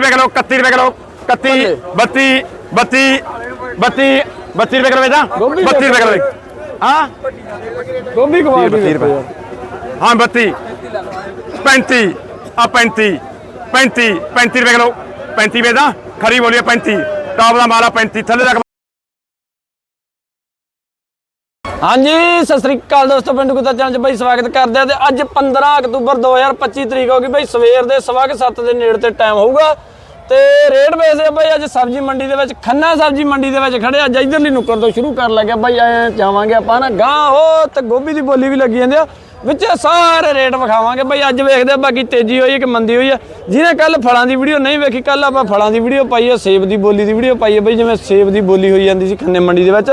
ਰੁਪਏ ਕਿਲੋ 31 ਰੁਪਏ ਕਿਲੋ 31 32 32 32 32 ਰੁਪਏ ਕਿਲੋ ਵੇਚਾਂ? ਗੋਭੀ 32 ਰੁਪਏ ਕਿਲੋ। ਹਾਂ? ਗੋਭੀ ਰੁਪਏ। ਹਾਂ 32 35 ਆ 35 35 35 ਰੁਪਏ ਕਿਲੋ। 35 ਵੇਚਾਂ। ਖਰੀ ਬੋਲੀਏ 35 ਟਾਪ ਦਾ ਮਾਲ ਆ 35 ਥੱਲੇ ਤੱਕ ਹਾਂਜੀ, ਸਤਿ ਸ੍ਰੀ ਅਕਾਲ ਦੋਸਤੋ, ਪਿੰਡ ਗੁੱਤਾ ਚੈਨਲ 'ਚ ਬਾਈ ਸਵਾਗਤ ਕਰਦੇ ਆ ਤੇ ਅੱਜ 15 ਅਕਤੂਬਰ 2025 ਤਰੀਕ ਹੋ ਗਈ ਬਈ, ਸਵੇਰ ਦੇ ਸਵਾ ਕੁ ਸੱਤ ਦੇ ਨੇੜੇ ਤੇ ਟਾਈਮ ਹੋਊਗਾ। ਤੇ ਰੇਟ ਵੇਚਦੇ ਆ ਬਾਈ, ਅੱਜ ਸਬਜ਼ੀ ਮੰਡੀ ਦੇ ਵਿੱਚ, ਖੰਨਾ ਸਬਜ਼ੀ ਮੰਡੀ ਦੇ ਵਿੱਚ ਖੜੇ ਅੱਜ ਇਧਰਲੀ ਨੁੱਕਰ ਤੋਂ ਸ਼ੁਰੂ ਕਰਨ ਲੱਗਿਆ ਬਾਈ, ਐ ਜਾਵਾਂਗੇ ਆਪਾਂ ਨਾ ਗਾਂ ਉਹ ਤੇ ਗੋਭੀ ਦੀ ਬੋਲੀ ਵੀ ਲੱਗੀ ਜਾਂਦੀ ਆ। ਵਿੱਚ ਸਾਰੇ ਰੇਟ ਵਿਖਾਵਾਂਗੇ ਬਈ, ਅੱਜ ਵੇਖਦੇ ਆ ਬਾਕੀ ਤੇਜ਼ੀ ਹੋਈ ਹੈ ਕਿ ਮੰਦੀ ਹੋਈ ਹੈ। ਜਿਹਨੇ ਕੱਲ ਫਲਾਂ ਦੀ ਵੀਡੀਓ ਨਹੀਂ ਵੇਖੀ ਕੱਲ ਆਪਾਂ ਫਲਾਂ ਦੀ ਵੀਡੀਓ ਪਾਈ ਹੈ, ਸੇਬ ਦੀ ਬੋਲੀ ਦੀ ਵੀਡੀਓ ਪਾਈ ਹੈ ਬਾਈ, ਜਿਵੇਂ ਸੇਬ ਦੀ ਬੋਲੀ ਹੋਈ ਜਾਂਦੀ ਸੀ ਖੰਨੇ ਮੰਡੀ ਦੇ ਵਿੱਚ।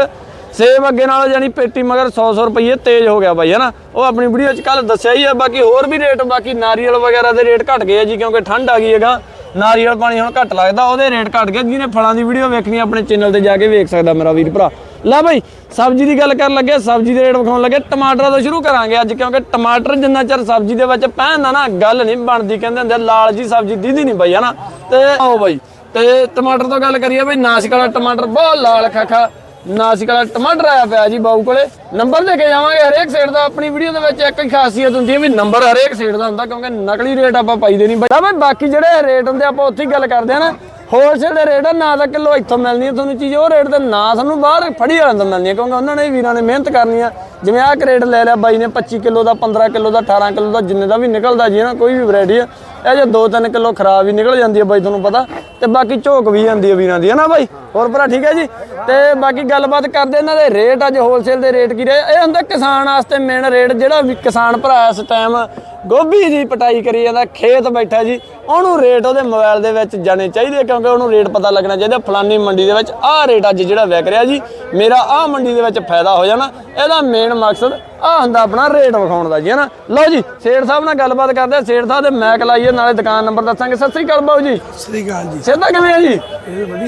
ਸੇਬ ਅੱਗੇ ਨਾਲੋਂ ਜਾਨੀ ਪੇਟੀ ਮਗਰ 100 100 ਰੁਪਏ ਤੇਜ਼ ਹੋ ਗਿਆ ਬਾਈ, ਹਨਾ? ਉਹ ਆਪਣੀ ਵੀਡੀਓ 'ਚ ਕੱਲ ਦੱਸਿਆ ਹੀ ਆ, ਬਾਕੀ ਹੋਰ ਵੀ ਰੇਟ ਬਾਕੀ ਨਾਰੀਅਲ ਵਗੈਰਾ ਦੇ ਰੇਟ ਘਟ ਗਏ ਆ ਜੀ, ਕਿਉਂਕਿ ਠੰਡ ਆ ਗਈ ਹੈਗਾ। ਨਾਰੀਅਲ ਪਾਣੀ ਹੁਣ ਘੱਟ ਲੱਗਦਾ, ਉਹਦੇ ਰੇਟ ਘਟ ਗਏ। ਜਿਹਨੇ ਫਲਾਂ ਦੀ ਵੀਡੀਓ ਵੇਖਣੀ ਆਪਣੇ ਚੈਨਲ ਤੇ ਜਾ ਕੇ ਵੇਖ ਸਕਦਾ ਮੇਰਾ ਵੀਰ ਭਰਾ। ਲੈ ਬਾਈ, ਸਬਜ਼ੀ ਦੀ ਗੱਲ ਕਰਨ ਲੱਗੇ, ਸਬਜ਼ੀ ਦੇ ਰੇਟ ਵਿਖਾਉਣ ਲੱਗੇ। ਟਮਾਟਰਾਂ ਤੋਂ ਸ਼ੁਰੂ ਕਰਾਂਗੇ ਅੱਜ, ਕਿਉਂਕਿ ਟਮਾਟਰ ਜਿੰਨਾ ਚਿਰ ਸਬਜ਼ੀ ਦੇ ਵਿੱਚ ਪੈਂਦਾ ਨਾ, ਗੱਲ ਨਹੀਂ ਬਣਦੀ, ਕਹਿੰਦੇ ਹੁੰਦੇ ਲਾਲ ਜੀ ਸਬਜ਼ੀ ਦੀਦੀ ਨਹੀਂ ਬਾਈ, ਹਨਾ? ਤੇ ਆਓ ਬਾਈ, ਤੇ ਟਮਾਟਰ ਤੋਂ ਗੱਲ ਕਰੀਏ ਬਾਈ, ਨਾਸਿਕ ਵਾਲਾ ਟਮਾਟਰ ਬਹੁਤ ਲਾਲ ਖਾਖਾ ਨਾਸਿਕ ਵਾਲਾ ਟਮਾਟਰ ਆਇਆ ਪਿਆ ਜੀ ਬਾਊ ਕੋਲੇ। ਨੰਬਰ ਦੇ ਕੇ ਜਾਵਾਂਗੇ ਹਰੇਕ ਸਾਈਡ ਦਾ। ਆਪਣੀ ਵੀਡੀਓ ਦੇ ਵਿੱਚ ਇੱਕ ਹੀ ਖਾਸੀਅਤ ਹੁੰਦੀ ਹੈ ਵੀ ਨੰਬਰ ਹਰੇਕ ਸਾਈਡ ਦਾ ਹੁੰਦਾ ਕਿਉਂਕਿ ਨਕਲੀ ਰੇਟ ਆਪਾਂ ਪਾਈਦੇ ਨਹੀਂ। ਬਈ ਬਾਕੀ ਜਿਹੜੇ ਰੇਟ ਹੁੰਦੇ ਆਪਾਂ ਉੱਥੇ ਹੀ ਗੱਲ ਕਰਦੇ ਆ ਨਾ। ਹੋਲਸੇਲ ਦੇ ਰੇਟ ਆ, ਨਾ ਤਾਂ ਕਿਲੋ ਇੱਥੋਂ ਮਿਲਣੀ ਹੈ ਤੁਹਾਨੂੰ ਚੀਜ਼, ਉਹ ਰੇਟ ਤੇ ਨਾ ਸਾਨੂੰ ਬਾਹਰ ਫੜੀ ਵਾਲਿਆਂ ਤੋਂ ਮਿਲਣੀ ਹੈ ਕਿਉਂਕਿ ਉਹਨਾਂ ਨੇ ਵੀਰਾਂ ਨੇ ਮਿਹਨਤ ਕਰਨੀ ਆ। ਜਿਵੇਂ ਆਹ ਕਰੇਟ ਲੈ ਲਿਆ ਬਾਈ ਨੇ 25 ਕਿਲੋ ਦਾ 15 ਕਿਲੋ ਦਾ 18 ਕਿਲੋ ਦਾ, ਜਿੰਨੇ ਦਾ ਵੀ ਨਿਕਲਦਾ ਜੀ ਨਾ, ਕੋਈ ਵੀ ਵੈਰਾਈਟੀ ਆ। ਇਹ ਜੇ 2-3 ਕਿਲੋ ਖਰਾਬ ਹੀ ਨਿਕਲ ਜਾਂਦੀ ਹੈ ਬਾਈ, ਤੁਹਾਨੂੰ ਪਤਾ। ਤੇ ਬਾਕੀ ਝੋਕ ਵੀ ਜਾਂਦੀ ਹੈ ਵੀਰਾਂ ਦੀ, ਹੈ ਨਾ ਬਾਈ? ਹੋਰ ਭਰਾ, ਠੀਕ ਹੈ ਜੀ? ਤੇ ਬਾਕੀ ਗੱਲਬਾਤ ਕਰਦੇ ਇਹਨਾਂ ਦੇ ਰੇਟ, ਅੱਜ ਹੋਲਸੇਲ ਦੇ ਰੇਟ ਕੀ ਰਹੇ? ਇਹ ਹੁੰਦਾ ਕਿਸਾਨ ਵਾਸਤੇ ਮੇਨ ਰੇਟ, ਜਿਹੜਾ ਵੀ ਕਿਸਾਨ ਭਰਾ ਇਸ ਟਾਈਮ ਗੋਭੀ ਦੀ ਪਟਾਈ ਕਰੀ ਜਾਂਦਾ, ਖੇਤ ਬੈਠਾ ਜੀ। ਉਹਨੂੰ ਰੇਟ ਉਹਦੇ ਮੋਬਾਈਲ ਦੇ ਵਿੱਚ ਜਾਣੇ ਚਾਹੀਦੇ ਕਿਉਂਕਿ ਉਹਨੂੰ ਰੇਟ ਪਤਾ ਲੱਗਣਾ ਚਾਹੀਦਾ, ਫਲਾਨੀ ਮੰਡੀ ਦੇ ਵਿੱਚ। ਆਹ ਰੇਟ ਅੱਜ ਜਿਹੜਾ ਵਿਕ ਰਿਹਾ ਜੀ, ਮੇਰਾ ਆਹ ਮੰਡੀ ਦੇ ਵਿੱਚ ਫਾਇਦਾ ਹੋ ਜਾਣਾ। ਇਹਦਾ ਮੇਨ ਮਕਸਦ ਆਹ ਹੁੰਦਾ ਆਪਣਾ ਰੇਟ ਵਿਖਾਉਣ ਦਾ ਜੀ ਹਨਾ? ਲਓ ਜੀ ਸੇਠ ਸਾਹਿਬ ਨਾਲ ਗੱਲਬਾਤ ਕਰਦੇ ਆ। ਸੇਠ ਸਾਹਿਬ ਦੇ ਮੈਕ ਲਾਈਏ ਨਾਲੇ ਦੁਕਾਨ ਨੰਬਰ ਦੱਸਾਂਗੇ। ਸਤਿ ਸ੍ਰੀ ਅਕਾਲ ਬਾਬੂ ਜੀ। ਸ੍ਰੀ ਅਕਾਲ ਜੀ। ਸਿੱਧਾ ਕਿਵੇਂ ਆ ਜੀ?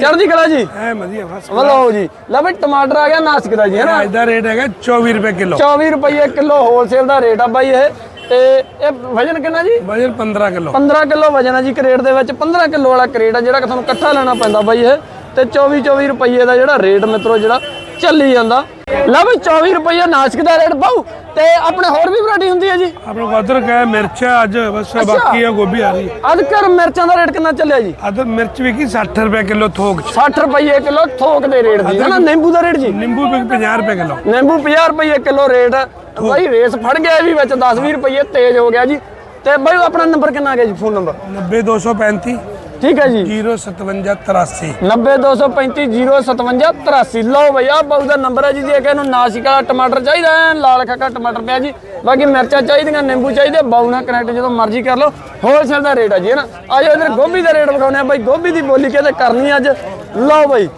ਚੜ੍ਹਦੀ ਕਲਾ ਜੀ? ਐ ਵਧੀਆ ਬਸ। ਲਓ ਜੀ। ਲੈ ਬਈ ਟਮਾਟਰ ਆ ਗਿਆ ਨਾਸਿਕ ਦਾ ਜੀ ਹਨਾ? ਅੱਜ ਦਾ ਰੇਟ ਹੈਗਾ 24 ਰੁਪਏ ਕਿਲੋ। 24 ਰੁਪਏ ਕਿਲੋ ਹੋਲਸੇਲ ਦਾ ਰੇਟ ਆ ਬਾਈ ਇਹ। ਤੇ ਇਹ ਵਜਨ ਕਿੰਨਾ ਜੀ? ਵਜਨ 15 ਕਿਲੋ। 15 ਕਿਲੋ ਵਜਨ ਆ ਜੀ ਕਰੇਟ ਦੇ ਵਿੱਚ। 15 ਕਿਲੋ ਵਾਲਾ ਕਰੇਟ ਆ ਜਿਹੜਾ ਕਿ ਤੁਹਾਨੂੰ ਇਕੱਠਾ ਲੈਣਾ ਪੈਂਦਾ ਬਾਈ ਇਹ। ਤੇ 24 24 ਰੁਪਏ ਦਾ ਜਿਹੜਾ ਰੇਟ ਮਿੱਤਰੋ ਜਿਹੜਾ ਚੱਲੀ ਜਾਂਦਾ। ਲੈ ਬਈ 24 ਰੁਪਏ ਨਾਸਿਕ ਦਾ ਰੇਟ ਪਾਉ ਤੇ ਆਪਣੇ ਹੋਰ ਵੀ ਵੈਰਾਈਟੀ ਹੁੰਦੀ ਹੈ ਜੀ? ਆਪਣੇ ਕੋਲ ਅਦਰਕ ਹੈ ਮਿਰਚ ਹੈ ਅੱਜ ਬਸ ਬਾਕੀ ਹੈ ਗੋਭੀ ਆ ਰਹੀ ਅਦਕਰ ਮਿਰਚਾਂ ਦਾ ਰੇਟ ਕਿੰਨਾ ਚੱਲਿਆ ਜੀ? ਅਦਰ ਮਿਰਚ ਵੀ ਕੀ 60 ਰੁਪਏ ਕਿਲੋ ਥੋਕ ਚ। 60 ਰੁਪਏ ਕਿਲੋ ਥੋਕ ਦੇ ਰੇਟ ਦੀ। ਹੈ ਨਾ ਨਿੰਬੂ ਦਾ ਰੇਟ ਜੀ? ਨਿੰਬੂ ਵੀ 50 ਰੁਪਏ ਕਿਲੋ। ਨਿੰਬੂ 50 ਰੁਪਏ ਕਿਲੋ ਰੇਟ। ਬਾਈ ਰੇਸ ਫੜ ਗਿਆ ਵੀ ਵਿੱਚ 10 20 ਰੁਪਏ ਤੇਜ਼ ਹੋ ਗਿਆ ਜੀ। ਤੇ ਬਾਈ ਆਪਣਾ ਨੰਬਰ ਕਿੰਨਾ ਆ ਗਿਆ ਜੀ? Phone number. 90235 ਠੀਕ ਹੈ ਜੀ। 05783 90235075383 ਲਓ ਬਈ ਆ ਬਾਊ ਦਾ ਨੰਬਰ ਹੈ ਜੀ ਜੇ ਕਿ ਇਹਨੂੰ ਨਾਸਿਕ ਟਮਾਟਰ ਚਾਹੀਦਾ ਹੈ ਲਾਲ ਖਾਕਾ ਟਮਾਟਰ ਪਿਆ ਜੀ। ਬਾਕੀ ਮਿਰਚਾਂ ਚਾਹੀਦੀਆਂ ਨਿੰਬੂ ਚਾਹੀਦੇ ਬਾਊ ਨਾਲ ਕਨੈਕਟ ਜਦੋਂ ਮਰਜ਼ੀ ਕਰ ਲਓ। ਹੋਲਸੇਲ ਦਾ ਰੇਟ ਹੈ ਜੀ ਹੈ ਨਾ? ਆਜੋ ਇਧਰ ਗੋਭੀ ਦਾ ਰੇਟ ਵਿਖਾਉਂਦੇ ਆ ਬਾਈ ਗੋਭੀ ਦੀ ਬੋਲੀ ਕਿਤੇ ਕਰਨੀ ਅੱਜ? ਲਓ ਬਾਈ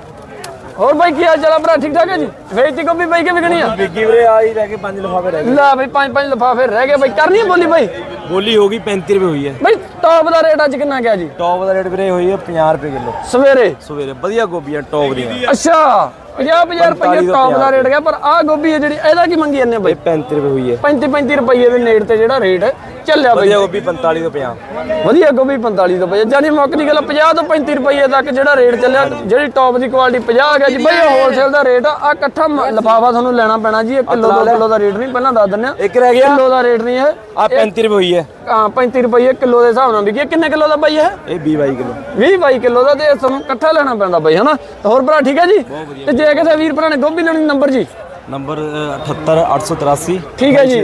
ਹੋਰ ਬਾਈ ਕੀ ਹਾਲ ਚਾਲ ਆ ਭਰਾ? ਠੀਕ ਠਾਕ ਹੈ ਜੀ? ਵੇਚਤੀ ਗੋਭੀ ਬਾਈ ਕਿ ਵਿਕਣੀ ਆ? ਬਿੱਗੀ ਵੀਰੇ ਆਈ ਰਹਿ ਕੇ ਪੰਜ ਲਿਫਾਫੇ ਰਹਿ ਗਏ। ਲੈ ਬਾਈ ਪੰਜ ਪੰਜ ਲਫਾਫੇ ਰਹਿ ਗਏ ਬਾਈ। ਕਰਨੀ ਹੈ ਬੋਲੀ ਬਾਈ? ਬੋਲੀ ਹੋ ਗਈ 35 ਰੁਪਏ ਹੋਈ ਹੈ। ਬਾਈ ਟੌਪ ਦਾ ਰੇਟ ਅੱਜ ਕਿੰਨਾ ਗਿਆ ਜੀ? ਟੌਪ ਦਾ ਰੇਟ ਵੀਰੇ ਹੋਈ ਹੈ 50 ਰੁਪਏ ਕਿਲੋ। ਸਵੇਰੇ? ਸਵੇਰੇ ਵਧੀਆ ਗੋਭੀਆਂ ਟੌਪ ਦੀਆਂ। ਅੱਛਾ। 50 50 ਰੁਪਏ ਟੌਪ ਦਾ ਰੇਟ ਗਿਆ ਪਰ ਆਹ ਗੋਭੀ ਹੈ ਜਿਹੜੀ ਇਹਦਾ ਕੀ ਮੰਗੀ ਜਾਂਦੇ ਬਾਈ? 35 ਰੁਪਏ ਹੋਈ ਹੈ। 35 35 ਰੁਪਏ ਦੇ ਨੇੜ ਤੇ ਜਿਹੜਾ ਰੇਟ ਚੱਲਿਆ ਬਾਈ। ਵਧੀਆ ਗੋਭੀ 45 ਤੋਂ 50 ਵਧੀਆ ਗੋਭੀ 45 ਤੋਂ ਪਈ ਜਾਨੀ ਮੁੱਕ ਦੀ ਗੱਲ 50 ਤੋਂ 35 ਰੁਪਏ ਤੱਕ ਜਿਹੜਾ ਰੇਟ ਚੱਲਿਆ ਜਿਹੜੀ ਟੌਪ ਦੀ ਕੁਆਲਿਟੀ 50 ਆ ਗਿਆ ਜੀ। ਬਈ ਹੋਲਸੇਲ ਦਾ ਰੇਟ ਆ ਇਕੱਠਾ ਲਫਾਫਾ ਤੁਹਾਨੂੰ ਲੈਣਾ ਪੈਣਾ ਜੀ 1 ਕਿਲੋ 2 ਕਿਲੋ ਦਾ ਰੇਟ ਨਹੀਂ ਪਹਿਲਾਂ ਦੱਸ ਦਿੰਨੇ ਆ ਇੱਕ ਰਹਿ ਗਿਆ। ਕਿਲੋ ਦਾ ਰੇਟ ਨਹੀਂ ਇਹ। ਆ 35 ਰੁਪਏ ਹੋਈ ਹੈ। ਹਾਂ 35 ਰੁਪਏ ਕਿਲੋ ਦੇ ਹਿਸਾਬ ਨਾਲ ਵਿਕੀ ਕਿੰਨੇ ਕਿਲੋ ਦਾ ਬਾਈ ਇਹ? ਇਹ 20 22 ਕਿਲੋ। 20 22 ਕਿਲੋ ਦਾ ਤੇ ਤੁਹਾਨੂੰ ਇਕੱਠਾ ਲੈਣਾ ਪੈਂਦਾ ਬਾਈ ਹਨਾ? ਹੋਰ ਭਰਾ ਠੀਕ ਹੈ ਜੀ? ਤੇ ਜੇ ਕਿਸੇ ਵੀਰ ਭਰਾ ਨੇ ਗੋਭੀ ਲੈਣੀ ਨੰਬਰ ਜੀ? ਨੰਬਰ 78 883 ਠੀਕ ਹੈ ਜੀ।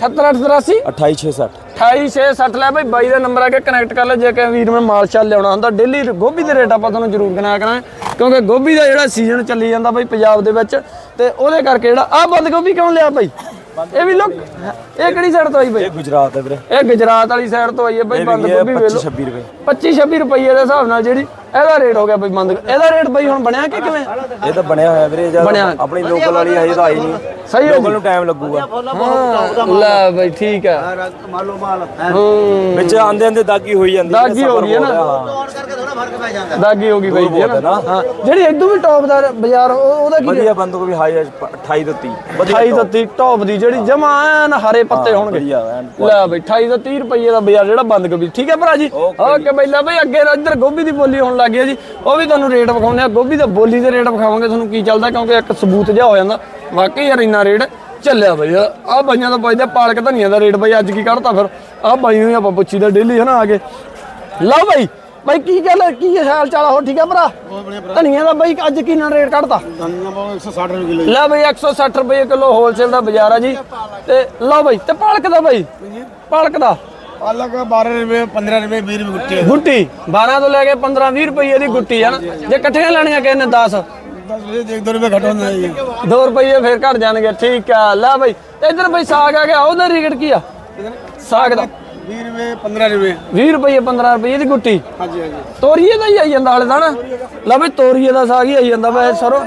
7883 28660 28660 ਲੈ ਬਈ ਬਾਈ ਦਾ ਨੰਬਰ ਆ ਕੇ ਕਨੈਕਟ ਕਰ ਲੈ ਜੇ ਕਿ ਵੀਰ ਨੇ ਮਾਲ ਸ਼ਾਲ ਲਿਆਉਣਾ ਹੁੰਦਾ ਡੇਲੀ ਗੋਭੀ ਦੇ ਰੇਟ ਆਪਾਂ ਤੁਹਾਨੂੰ ਜ਼ਰੂਰ ਗਿਣਾਇਆ ਕਰਾਂਗੇ। ਕਿਉਂਕਿ ਗੋਭੀ ਦਾ ਜਿਹੜਾ ਸੀਜ਼ਨ ਚੱਲੀ ਜਾਂਦਾ ਬਈ ਪੰਜਾਬ ਦੇ ਵਿੱਚ ਤੇ ਉਹਦੇ ਕਰਕੇ ਜਿਹੜਾ ਆ ਬੰਦ ਗੋਭੀ ਕਿਉਂ ਲਿਆ ਬਈ? ਇਹ ਵੀ ਲੋਕ ਇਹ ਕਿਹੜੀ ਸਾਈਡ ਤੋਂ ਆਈ ਬਈ? ਇਹ ਗੁਜਰਾਤ ਹੈ ਵੀਰੇ। ਇਹ ਗੁਜਰਾਤ ਵਾਲੀ ਸਾਈਡ ਤੋਂ ਆਈ ਹੈ ਬਈ ਬੰਦ ਗੋਭੀ ਵੇਖ 25 ਲਓ। 26 ਰੁਪਏ। 25 26 ਰੁਪਏ ਦੇ ਹਿਸਾਬ ਨਾਲ ਜਿਹੜੀ ਇਹਦਾ ਰੇਟ ਹੋ ਗਿਆ ਬਈ ਬੰਦ। ਇਹਦਾ ਰੇਟ ਬਈ ਹੁਣ ਬਣਿਆ ਕਿ ਕਿਵੇਂ? ਇਹ ਤਾਂ ਬਣਿਆ ਹੋਇਆ ਵੀਰੇ ਜਦ। ਆਪਣੀ ਲੋਕਲ ਵਾਲੀ ਹਜੇ ਤਾਂ ਆਈ ਨਹੀਂ। ਸਹੀ ਹੈ ਲੋਕਲ ਨੂੰ ਟਾਈਮ ਲੱਗੂਗਾ। ਹਾਂ ਲੈ ਬਈ ਠੀਕ ਹੈ। ਮਾਲੋ ਮਾਲ। ਹੂੰ। ਵਿੱਚ ਆਂਦੇ ਆਂਦੇ ਦਾਗੀ ਹੋਈ ਜਾਂਦੀ ਹੈ, ਦਾਗੀ ਹੋ ਗਈ ਹੈ ਨਾ। ਹਾਂ। ਫ਼ਰਕ ਪੈ ਜਾਂਦਾ। ਦਾਗੀ ਹੋ ਗਈ ਬਈ ਜੀ ਹੈ ਨਾ। ਹਾਂ। ਜਿਹੜੀ ਇਦੋਂ ਵੀ ਟੌਪ ਦਾ ਬਾਜ਼ਾਰ ਉਹ- ਉਹਦਾ ਕੀ ਵਧੀਆ ਬੰਦੂਕ ਵੀ ਹਾਈ 28 ਤੋਂ 30 28 ਤੋਂ 30 ਟੌਪ ਦੀ ਜਿਹੜੀ ਜਮਾ ਐਨ ਹਰੇ ਪੱਤੇ ਹੋਣਗੇ। ਵਧੀਆ ਐਨ। ਲੈ ਬਈ 28 ਤੋਂ 30 ਰੁਪਏ ਦਾ ਬਾਜ਼ਾਰ ਜਿਹੜਾ ਬੰਦ ਗੋਭੀ ਠੀਕ ਹੈ ਭਰਾ ਜੀ। ਓਕੇ ਬਈ ਲੈ ਬਈ ਅੱਗੇ ਇੱਧਰ ਗੋਭੀ ਦੀ ਬੋਲੀ ਹੋਣ ਲੱਗ ਗਈ ਹੈ ਜੀ। ਉਹ ਵੀ ਤੁਹਾਨੂੰ ਰੇਟ ਵਿਖਾਉਂਦੇ ਆ ਗੋਭੀ ਦਾ ਬੋਲੀ ਦੇ ਰੇਟ ਵਿਖਾਵਾਂਗੇ ਤੁਹਾਨੂੰ ਕੀ ਚੱਲਦਾ ਕਿਉਂਕਿ ਇੱਕ ਸਬੂਤ ਜਿਹਾ ਹੋ ਜਾਂਦਾ। ਵਾਕਈ ਯਾਰ ਇੰਨਾ ਰੇਟ ਚੱਲਿਆ ਬਈ। ਆ ਬਾਈਆਂ ਦਾ ਪੁੱਛਦੇ ਪਾਲਕ ਧਨੀਆ ਦਾ ਰੇਟ ਬਈ ਅੱਜ ਕੀ ਕੱਢਤਾ ਫਿਰ? ਆ ਬਾਈ ਨੂੰ ਹੀ ਆਪਾਂ ਪੁੱਛੀ ਦਾ ਡੇਲੀ ਹੈ ਨਾ ਆ ਕੇ। ਲਓ ਬਈ ਬਈ ਕੀ ਗੱਲ ਹੈ? ਕੀ ਹਾਲ ਚਾਲ? ਹੋ ਠੀਕ ਹੈ ਭਰਾ? ਧਨੀਆ ਦਾ ਬਈ ਅੱਜ ਕੀ ਨਾ ਰੇਟ ਕੱਢਤਾ? ਧਨੀਆ ਪਾਓ 160 ਰੁਪਏ ਕਿਲੋ ਲੈ ਬਈ 160 ਰੁਪਏ ਕਿਲੋ ਹੋਲਸੇਲ ਦਾ ਬਾਜ਼ਾਰ ਆ ਜੀ। ਤੇ ਲਓ ਬਈ ਤੇ ਪਾਲਕ ਦਾ ਬਈ। ਪਾਲਕ ਦਾ। ਪਾਲਕ 12 ਰੁਪਏ 15 ਰੁਪਏ 20 ਰੁਪਏ ਗੁੱਟੀ ਗੁੱਟੀ 12 ਤੋਂ ਲੈ ਕੇ 15 20 ਰੁਪਏ ਦੀ ਗੁੱਟੀ ਆ ਨਾ। ਜੇ ਇਕੱਠੀਆਂ ਲੈਣੀਆਂ ਕਿਸੇ ਨੇ 10 10 ਰੁਪਏ 1 2 ਰੁਪਏ ਘੱਟ ਹੁੰਦਾ ਜੀ। 2 ਰੁਪਏ ਫੇਰ ਘਟ ਜਾਣਗੇ। ਠੀਕ ਆ ਲੈ ਬਈ। ਤੇ ਇੱਧਰ ਬਈ ਸਾਗ ਆ ਗਿਆ ਉਹਦਾ ਰੇਟ ਕੀ ਆ? ਸਾਗ ਦਾ। 20 ਰੁਪਏ 15 ਰੁਪਏ। 20 ਰੁਪਏ 15 ਰੁਪਏ ਦੀ ਗੁੱਟੀ। ਹਾਂਜੀ ਹਾਂਜੀ। ਤੋਰੀਏ ਦਾ ਹੀ ਆਈ ਜਾਂਦਾ ਹਾਲੇ ਤਾਂ ਨਾ। ਲੈ ਬਈ ਤੋਰੀਏ ਦਾ ਸਾਗ ਹੀ ਆਈ ਜਾਂਦਾ ਬਈ ਸਰੋਂ।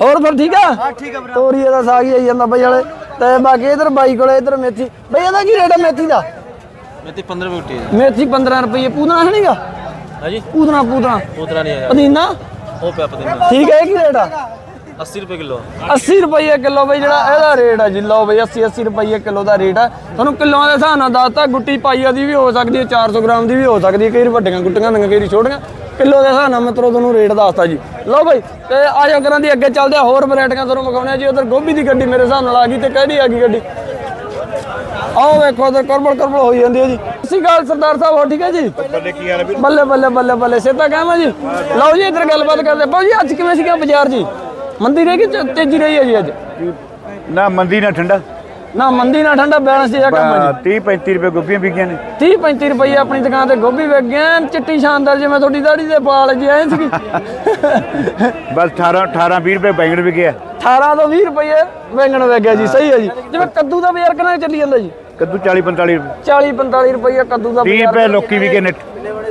ਹੋਰ ਫਿਰ ਠੀਕ ਆ? ਹਾਂ ਠੀਕ ਆ ਤੋਰੀਏ ਦਾ ਸਾਗ ਹੀ ਆਈ ਜਾਂਦਾ ਬਈ ਹਲੇ। ਤੇ ਬਾਕੀ ਇਧਰ ਬਾਈ ਕੋਲੇ ਇਧਰ ਮੇਥੀ। ਬਈ ਇਹਦਾ ਕੀ ਰੇਟ ਆ ਮੇਥੀ ਦਾ? ਮੇਤੀ 15 ਰੁਪਏ ਗੁੱਟੀ ਮੇਥੀ 15 ਰੁਪਏ। ਪੂਦਨਾ ਹੈ ਨਹੀਂਗਾ? ਹਾਂਜੀ। ਪੂਦਨਾ ਪੂਦਨਾ ਉਤਰਾ ਨਹੀਂ ਪੁਦੀਨਾ? ਉਹ ਪਿਆ ਪਤੀਨਾ ਠੀਕ ਹੈ ਇਹ ਕੀ ਰੇਟ ਆ? 80 ਰੁਪਏ ਕਿਲੋ। 80 ਰੁਪਏ ਕਿਲੋ ਬਈ ਜਿਹੜਾ ਇਹਦਾ ਰੇਟ ਆ ਜੀ ਲਓ ਬਈ 80 80 ਰੁਪਏ ਕਿਲੋ ਦਾ ਰੇਟ ਆ। ਤੁਹਾਨੂੰ ਕਿਲੋਆਂ ਦੇ ਹਿਸਾਬ ਨਾਲ ਦੱਸਤਾ ਗੁੱਟੀ ਪਾਈਆ ਦੀ ਵੀ ਹੋ ਸਕਦੀ ਹੈ 400 ਗ੍ਰਾਮ ਦੀ ਵੀ ਹੋ ਸਕਦੀ ਹੈ ਕਈ ਵਾਰੀ ਵੱਡੀਆਂ ਗੁੱਟੀਆਂ ਹੁੰਦੀਆਂ ਕਈ ਛੋਟੀਆਂ। ਕਿਲੋ ਦੇ ਹਿਸਾਬ ਨਾਲ ਮੈਂ ਤੁਹਾਨੂੰ ਰੇਟ ਦੱਸਤਾ ਜੀ। ਲਓ ਬਈ ਤੇ ਆ ਜਾਓ ਕਰਾਂ ਦੀ ਅੱਗੇ ਚੱਲਦੇ ਆ ਹੋਰ ਵੈਰਾਈਟੀਆਂ ਤੁਹਾਨੂੰ ਵਿਖਾਉਣੇ ਆ ਜੀ। ਉਧਰ ਗੋਭੀ ਦੀ ਗੱਡੀ ਮੇਰੇ ਹਿਸਾਬ ਨਾਲ ਆ ਗਈ ਤੇ ਕਿਹੜੀ ਆ ਗਈ ਗੱਡੀ? ਆਓ ਵੇਖੋ ਉਧਰ ਕਰਬਲ ਕਰਬਲ ਹੋਈ ਜਾਂਦੀ ਹੈ ਜੀ। ਸਤਿ ਸ਼੍ਰੀ ਅਕਾਲ ਸਰਦਾਰ ਸਾਹਿਬ ਹੋ ਠੀਕ ਹੈ ਜੀ? ਬੱਲੇ ਕੀ ਹਾਲ ਬੱਲੇ ਬੱਲੇ ਬੱਲੇ ਬੱਲੇ ਸੇਤਾ ਕਹਿਮਾ ਜੀ? ਲਓ ਜੀ ਇੱਧਰ ਗੱਲਬਾਤ ਕਰਦੇ ਬਾਊ ਜੀ ਅੱਜ ਕਿਵੇਂ ਸੀਗਾ ਬਾਜ਼ਾਰ ਜੀ? ਮੰਦੀ ਰਹੀ ਕਿ ਤੇਜ਼ੀ ਰਹੀ ਹੈ ਜੀ ਅੱਜ। ਨਾ ਮੰਦੀ ਨਾ ਠੰਡਾ। ਨਾ ਮੰਦੀ ਨਾ ਠੰਡਾ ਬੈਲੈਂਸ ਜਿਹਾ ਕੰਮ ਹੈ 30 35 ਰੁਪਏ ਗੋਭੀਆਂ ਵਿਕੀਆਂ ਨੇ। ਜੀ 30 35 ਰੁਪਏ ਆਪਣੀ ਦੁਕਾਨ ਤੇ ਗੋਭੀ ਵੇਚ ਗਏ ਚਿੱਟੀ ਸ਼ਾਨਦਾਰ ਜਿਵੇਂ ਤੁਹਾਡੀ ਦਾੜੀ ਦੇ ਵਾਲ ਜੀ ਐਂ ਸੀਗੀ। ਬਸ 18 18 20 ਰੁਪਏ ਬੈਂਗਣ ਵਿਕਿਆ। 18 ਤੋਂ 20 ਰੁਪਏ ਵੈਂਗਣ ਵੇਚ ਗਿਆ ਜੀ ਸਹੀ ਹੈ ਜੀ। ਜਿਵੇਂ ਕੱਦੂ ਦਾ ਬਾਜ਼ਾਰ ਕਿੰਨਾ ਚੱਲੀ ਜਾਂਦਾ ਜੀ? ਕੱਦੂ 40 45 ਰੁਪਏ। 40 45 ਰੁਪਏ ਕੱਦੂ ਦਾ 30 ਬਾਜ਼ਾਰ। ਰੁਪਏ ਲੋਕੀ ਵਿਕੇ ਨੇ।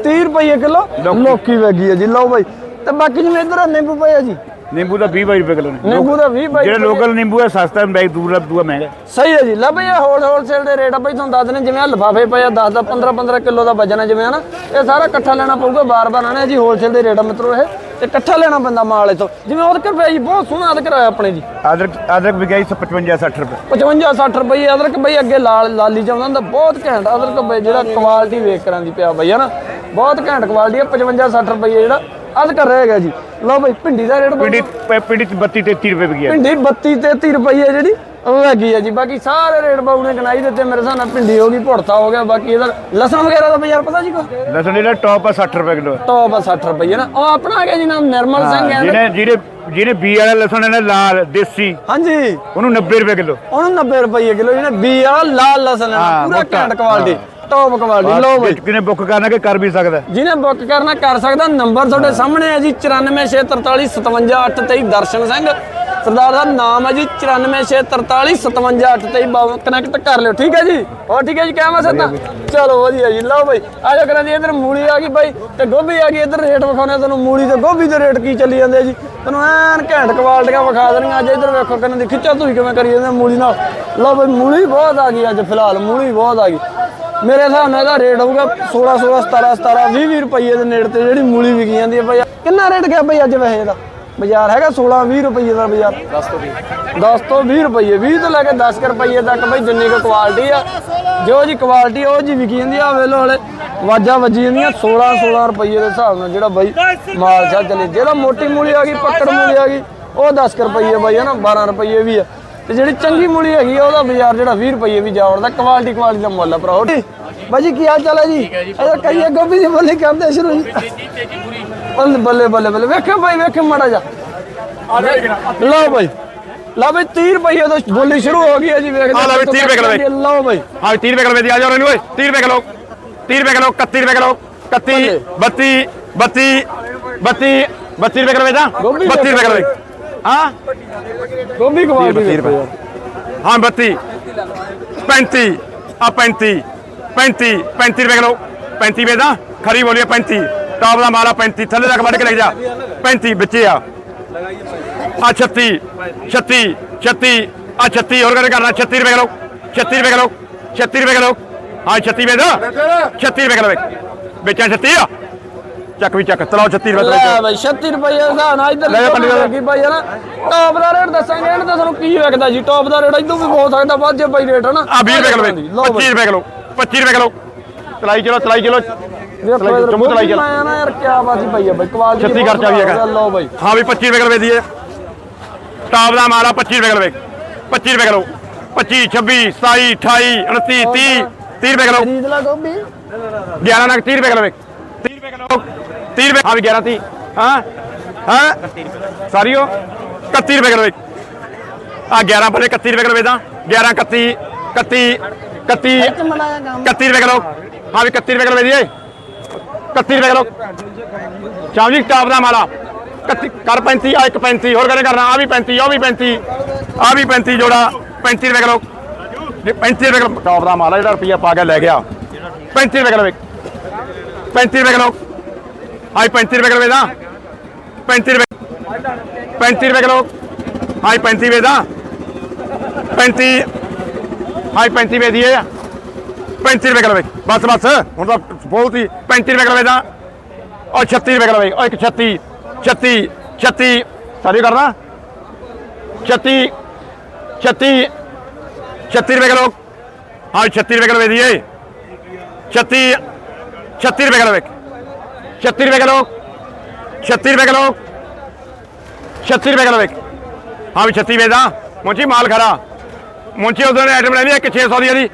30 ਰੁਪਏ ਕਿਲੋ ਲੋਕੀ। ਵੇਗੀ ਹੈ ਜੀ। ਲਓ ਬਾਈ ਤੇ ਬਾਕੀ ਜਿਵੇਂ ਇਧਰ ਨਿੰਬੂ ਪਏ ਆ ਜੀ। ਨਿੰਬੂ ਦਾ 20 22 ਰੁਪਏ ਕਿਲੋ ਨੇ ਨਿੰਬੂ ਦਾ 20 ਬਾਈ ਜਿਹੜੇ ਲੋਕਲ ਨਿੰਬੂ ਹੈ ਸਸਤਾ ਬੈਗ ਦੂਰ ਦੂਆ ਮਹਿੰਗਾ। ਸਹੀ ਹੈ ਜੀ ਲੈ ਬਈ ਇਹ ਹੋਲ ਹੋਲਸੇਲ ਦੇ ਰੇਟ ਆ ਬਈ ਤੁਹਾਨੂੰ ਦੱਸ ਦਿੰਦੇ ਜਿਵੇਂ ਆ ਲਫਾਫੇ ਪਏ ਆ 10 10 15 15 ਕਿਲੋ ਦਾ ਵਜਨ ਹੈ ਜਿਵੇਂ ਹਨਾ। ਇਹ ਸਾਰਾ ਇਕੱਠਾ ਲੈਣਾ ਪਊਗਾ ਬਾਰ-ਬਾਰ ਆਣਾ ਜੀ ਹੋਲਸੇਲ ਦੇ ਰੇਟ ਆ ਮਿੱਤਰੋ ਇਹ। ਤੇ ਇਕੱਠਾ ਲੈਣਾ ਪੈਂਦਾ ਮਾਲ ਇਥੋਂ। ਜਿਵੇਂ ਅਦਰਕ ਪਿਆ ਜੀ ਬਹੁਤ ਸੋਹਣਾ ਅਦਰਕ ਆਇਆ ਆਪਣੇ ਜੀ। ਅਦਰਕ ਅਦਰਕ ਵਿਕਿਆ ਸੀ 55 60 ਰੁਪਏ। 55 60 ਰੁਪਏ ਅਦਰਕ ਬਈ ਅੱਗੇ ਲਾਲ ਲਾਲੀ ਆਉਂਦਾ ਹੁੰਦਾ ਬਹੁਤ ਘੈਂਟ ਅਦਰਕ ਬਈ ਜਿਹੜਾ ਕੁਆਲਿਟੀ ਵੇਖ ਕਰਾਂ ਦੀ ਪਿਆ ਬਈ ਹਨਾ। ਬਹੁਤ ਘੈਂਟ ਕੁਆਲਿਟੀ ਆ 55 60 ਰੁਪਏ ਜਿਹੜਾ ਅਦਰਕ ਰਹੇਗਾ ਜੀ। ਲਓ ਬਈ ਭਿੰਡੀ ਦਾ ਰੇਟ ਪਿੰਡੀ ਪਿੰਡੀ 'ਚ 32 33 ਰੁਪਏ ਵਿਕਿਆ ਭਿੰਡੀ 32 33 ਰੁਪਏ ਜਿਹੜੀ ਉਹ ਹੈਗੀ ਆ ਜੀ। ਬਾਕੀ ਸਾਰੇ ਰੇਟ ਬਾਊ ਨੇ ਗਨਾਈ ਦਿੱਤੇ ਮੇਰੇ ਹਿਸਾਬ ਨਾਲ ਭਿੰਡੀ ਹੋ ਗਈ ਭੁਰਤਾ ਹੋ ਗਿਆ ਬਾਕੀ ਇਹਦਾ ਲਸਣ ਵਗੈਰਾ ਦਾ ਬਾਜ਼ਾਰ ਪਤਾ ਜੀ ਕੋ ਲਸਣ ਜਿਹੜਾ ਟੌਪ ਆ 60 ਰੁਪਏ ਕਿਲੋ। ਟੌਪ ਆ 60 ਰੁਪਏ ਨਾ। ਉਹ ਆਪਣਾ ਆ ਗਿਆ ਜੀ ਨਾਮ ਨਿਰਮਲ ਸਿੰਘ ਹੈ ਜਿਹਨੇ ਜਿਹਨੇ ਜਿਹਨੇ ਬੀ ਵਾਲਾ ਲਸਣ ਹੈ ਨਾ ਲਾਲ ਦੇਸੀ। ਹਾਂਜੀ। ਉਹਨੂੰ 90 ਰੁਪਏ ਕਿਲੋ। ਉਹਨੂੰ 90 ਰੁਪਏ ਕਿਲੋ ਜਿਹਨੇ ਬੀ ਵਾਲਾ ਲਾਲ ਲਸਣ ਹੈ ਹਾਂ, ਪੂਰਾ। ਘੈਂਟ ਕੁਆਲਿਟੀ ਟੌਪ ਕੁਆਲਿਟੀ ਲਓ ਬਈ। ਕਿਨੇ ਬੁੱਕ ਕਰਨਾ ਕਿ ਕਰ ਵੀ ਸਕਦਾ? ਜਿਹਨੇ ਬੁੱਕ ਕਰਨਾ ਕਰ ਸਕਦਾ। ਨੰਬਰ ਤੁਹਾਡੇ ਸਾਹਮਣੇ ਹੈ ਜੀ 9464457823 ਦਰਸ਼ਨ ਸਿੰਘ। ਸਰਦਾਰ ਦਾ ਨਾਮ ਹੈ ਜੀ 9464457823 ਕਨੈਕਟ ਕਰ ਲਿਓ ਠੀਕ ਹੈ ਜੀ? ਹੋਰ ਠੀਕ ਹੈ ਜੀ ਕਿਵੇਂ ਸੱਤਾ ਚਲੋ ਵਧੀਆ ਜੀ ਲਓ ਬਈ। ਆ ਜਾ ਕਰਾਂ ਜੀ ਇਧਰ ਮੂਲੀ ਆ ਗਈ ਬਾਈ ਤੇ ਗੋਭੀ ਆ ਗਈ ਇਧਰ ਰੇਟ ਵਿਖਾਉਣੇ ਤੁਹਾਨੂੰ। ਮੂਲੀ ਤੇ ਗੋਭੀ ਦੇ ਰੇਟ ਕੀ ਚੱਲੀ ਜਾਂਦੇ ਜੀ? ਤੁਹਾਨੂੰ ਐਨ ਘੈਂਟ ਕੁਆਲਟੀਆਂ ਵਿਖਾ ਦੇਣੀਆਂ ਅੱਜ ਇਧਰ ਵੇਖੋ ਕਿੰਨੇ ਦੀ ਖਿੱਚਾ ਤੁਸੀਂ ਕਿਵੇਂ ਕਰੀ ਜਾਂਦੇ ਮੂਲੀ ਨਾਲ। ਲਓ ਬਈ ਮੂਲੀ ਬਹੁਤ ਆ ਗਈ ਅੱਜ ਫਿਲਹਾਲ ਮੂਲੀ ਬਹੁਤ ਆ ਗਈ। ਮੇਰੇ ਹਿਸਾਬ ਨਾਲ ਇਹਦਾ ਰੇਟ ਹੋਊਗਾ 16 16 17 17 20 20 ਰੁਪਏ ਦੇ ਨੇੜੇ ਤੇ ਜਿਹੜੀ ਮੂਲੀ ਵਿਕੀ ਜਾਂਦੀ ਹੈ ਬਈ ਕਿੰਨਾ ਰੇਟ ਗਿਆ ਬਈ ਅੱਜ ਵੈਸੇ ਇਹਦਾ? ਬਾਜ਼ਾਰ ਹੈਗਾ 16 20 ਰੁਪਏ ਦਾ ਬਾਜ਼ਾਰ। 10 ਤੋਂ 20 10 ਤੋਂ 20 ਰੁਪਏ 20 ਤੋਂ ਲੈ ਕੇ 10 ਰੁਪਏ ਤੱਕ ਬਈ ਜਿੰਨੀ ਕੁ ਕੁਆਲਿਟੀ ਆ। ਜੋ ਜੀ ਕੁਆਲਿਟੀ ਉਹ ਜੀ ਵਿਕੀ ਜਾਂਦੀ ਆ ਵੇਲੋ ਹਲੇ ਵਾਜਾ ਵੱਜੀ ਜਾਂਦੀਆਂ 16 16 ਰੁਪਏ ਦੇ ਹਿਸਾਬ ਨਾਲ ਜਿਹੜਾ ਬਈ ਮਾਲ ਚੱਲੇ ਜਿਹੜਾ ਮੋਟੀ ਮੂਲੀ ਆ ਗਈ ਪੱਕੜ ਮੂਲੀ ਆ ਗਈ ਉਹ 10 ਰੁਪਏ ਬਈ ਹੈ ਨਾ 12 ਰੁਪਏ ਵੀ ਆ। ਤੇ ਜਿਹੜੀ ਚੰਗੀ ਮੂਲੀ ਹੈਗੀ ਆ ਉਹਦਾ ਬਾਜ਼ਾਰ ਜਿਹੜਾ 20 ਰੁਪਏ ਵੀ ਜਾ ਵੜਦਾ ਕੁਆਲਿਟੀ ਕੁਆਲਿਟੀ ਦਾ ਮੁੱਲ ਆ ਭਰਾਓ ਬਾਜੀ ਕੀ ਹਾਲ ਚਾਲ ਹੈ ਜੀ ਅਜਾ ਕਹੀਏ ਗੋਭੀ ਦੀ ਬੋਲੀ ਕਰਦੇ ਸ਼ੁਰੂ ਜੀ ਬੱਲੇ ਬੱਲੇ ਬੱਲੇ ਬੱਲੇ ਵੇਖੋ ਭਾਈ ਵੇਖੋ ਮਾੜਾ ਜਾ ਲਓ ਭਾਈ ਲਓ ਭਾਈ 30 ਰੁਪਏ ਤੋਂ ਬੋਲੀ ਸ਼ੁਰੂ ਹੋ ਗਈ ਹੈ ਜੀ ਵੇਖਦੇ ਆ ਲਓ ਵੀ 30 ਰੁਪਏ ਕਿਲੋ। ਲਓ ਭਾਈ ਹਾਂ 30 ਰੁਪਏ ਕਿਲੋ ਵੇਦੀ ਆ ਜਾ ਰਹੇ ਓਏ 30 ਰੁਪਏ ਕਿਲੋ। 30 ਰੁਪਏ ਕਿਲੋ 31 ਰੁਪਏ ਕਿਲੋ 31 32 32 32 32 ਰੁਪਏ ਕਿਲੋ ਵੇਚਾਂ ਗੋਭੀ 32 ਰੁਪਏ ਕਿਲੋ। ਹਾਂ? ਗੋਭੀ ਕੁਆਲਿਟੀ 30 ਰੁਪਏ ਹਾਂ 32 35 ਆ 35 35 35 ਰੁਪਏ ਕਿਲੋ। 35 ਵੇਚਾਂ ਖਰੀ ਬੋਲੀਏ 35 ਟਾਪ ਦਾ ਮਾਲ ਆ 35 ਥੱਲੇ ਤੱਕ ਵੱਢ ਕੇ ਲੈ ਜਾ। 35 ਵਿੱਚੇ ਆ। ਆ 36 36 36 ਆ 36 ਹੋਰ ਕਰੇ ਕਰਨਾ? 36 ਰੁਪਏ ਕਿਲੋ। 36 ਰੁਪਏ ਕਿਲੋ। 36 ਰੁਪਏ ਕਿਲੋ। ਹਾਂ 36 ਵੇਚ 36 ਰੁਪਏ ਕਿਲੋ ਵੇਚ। ਵੇਚਾਂ 36 ਆ? ਚੱਕ ਵੀ ਚੱਕ ਤਲਾਓ 36 ਰੁਪਏ ਲੈ ਬਈ 36 ਰੁਪਏ ਦਾ ਹਿਸਾਬ ਨਾਲ ਇੱਧਰ ਲੈ ਜਾ ਪੰਡਿਤ ਦਾ। ਲੱਗੀ ਭਾਈ ਹਨਾ? ਟੌਪ ਦਾ ਰੇਟ ਦੱਸਾਂਗੇ ਇਹਨਾਂ ਤਾਂ ਤੁਹਾਨੂੰ ਕੀ ਵੇਖਦਾ ਜੀ? ਟੌਪ ਦਾ ਰੇਟ ਇਦੋਂ ਵੀ ਹੋ ਸਕਦਾ ਵੱਧ ਜੇ ਭਾਈ ਰੇਟ ਹਨਾ? ਆ 20 ਰੁਪਏ ਕਿਲੋ ਵੇਚ ਲਓ 25 ਰੁਪਏ ਕਿਲੋ 25 ਰੁਪਏ ਕਿਲੋ। ਤਲਾਈ ਚਲੋ ਤਲਾਈ ਚਲੋ। ਚੁੰਮੂ ਤਲਾਈ ਚੱਲ। ਮੈਂ ਨਾ ਯਾਰ ਕੀ ਬਾਤ ਹੀ ਪਈ ਆ ਬਈ ਕੁਆਲਿਟੀ 36 ਖਰਚਾ ਵੀ ਹੈਗਾ। ਲਓ ਬਈ। ਹਾਂ ਵੀ 25 ਰੁਪਏ ਕਿਲੋ ਵੇਚਦੀ ਹੈ ਟਾਪ ਦਾ ਮਾਲ ਆ 25 ਰੁਪਏ ਕਿਲੋ ਵੇਚ। 25 ਰੁਪਏ ਕਿਲੋ। 25 26 27 28 29 30 30 ਰੁਪਏ ਕਿਲੋ। ਖਰੀਦ ਲਾ ਗੋਭੀ। 11 ਨਗ 30 ਰੁਪਏ ਕਿਲੋ ਵੇਚ। 30 ਰੁਪਏ ਕਿਲੋ। 30 ਰੁਪਏ ਹਾਂ ਵੀ 11 30 ਹਾਂ ਹਾਂ। ਸਾਰੀ ਉਹ 31 ਰੁਪਏ ਕਿਲੋ ਆ 11 ਬਲੇ 31 ਰੁਪਏ ਕਿਲੋ ਵੇਚਦਾ 11 31 31 31 31 ਰੁਪਏ ਕਿਲੋ ਹਾਂ ਵੀ 31 ਰੁਪਏ ਕਿਲੋ ਵੇਚੀਏ 31 ਰੁਪਏ ਕਿਲੋ ਸ਼ਾਮ ਜੀ ਟਾਪ ਦਾ ਮਾਲਾ। 31 ਕਰ 35 ਆ ਇੱਕ 35 ਹੋਰ ਕਰੇ ਕਰਨਾ? ਆ ਵੀ 35 ਉਹ ਵੀ 35 ਆ ਵੀ 35 ਜੋੜਾ। 35 ਰੁਪਏ ਕਿਲੋ ਇਹ 35 ਰੁਪਏ ਕਿਲੋ ਟਾਪ ਦਾ ਮਾਲਾ ਜਿਹੜਾ ਰੁਪਈਆ ਪਾ ਕੇ ਲੈ ਗਿਆ। 35 ਰੁਪਏ ਕਿਲੋ ਵੇਚ 35 ਰੁਪਏ ਕਿਲੋ ਆਈ 35 ਰੁਪਏ ਕਿਲੋ ਵੇਚਦਾ 35 ਰੁਪਏ 35 ਰੁਪਏ ਕਿਲੋ ਆਈ 35 ਵੇਚਦਾ 35 ਆਈ 35 ਵੇਚਦੀ ਹੈ 35 ਰੁਪਏ ਕਿਲੋ ਵੇਚ ਬਸ ਬਸ ਹੁਣ ਤਾਂ ਹੀ 35 ਰੁਪਏ ਕਿਲੋ ਵੇਚਦਾ ਔਰ 36 ਰੁਪਏ ਕਿਲੋ ਵੇਚ ਔਰ ਇੱਕ 36 36 36 ਸਾਰੀ ਕਰਦਾ 36 36 36 ਰੁਪਏ ਕਿਲੋ ਹਾਂ 36 ਰੁਪਏ ਕਿਲੋ ਵੇਚਦੀ ਹੈ 36 36 ਰੁਪਏ ਕਿਲੋ ਵੇਚ 36 ਰੁਪਏ ਕਿਲੋ। 36 ਰੁਪਏ ਕਿਲੋ। 36 ਰੁਪਏ ਕਿਲੋ ਹਾਂ ਵੀ 36 ਵੇਚਦਾ। ਮੁੰਚੀ ਮਾਲ ਖਰਾ। ਮੁੰਚੀ ਨੇ ਆਈਟਮ ਲੈਣੀ ਇੱਕ 600 ਦੀ ਇਹਦੀ।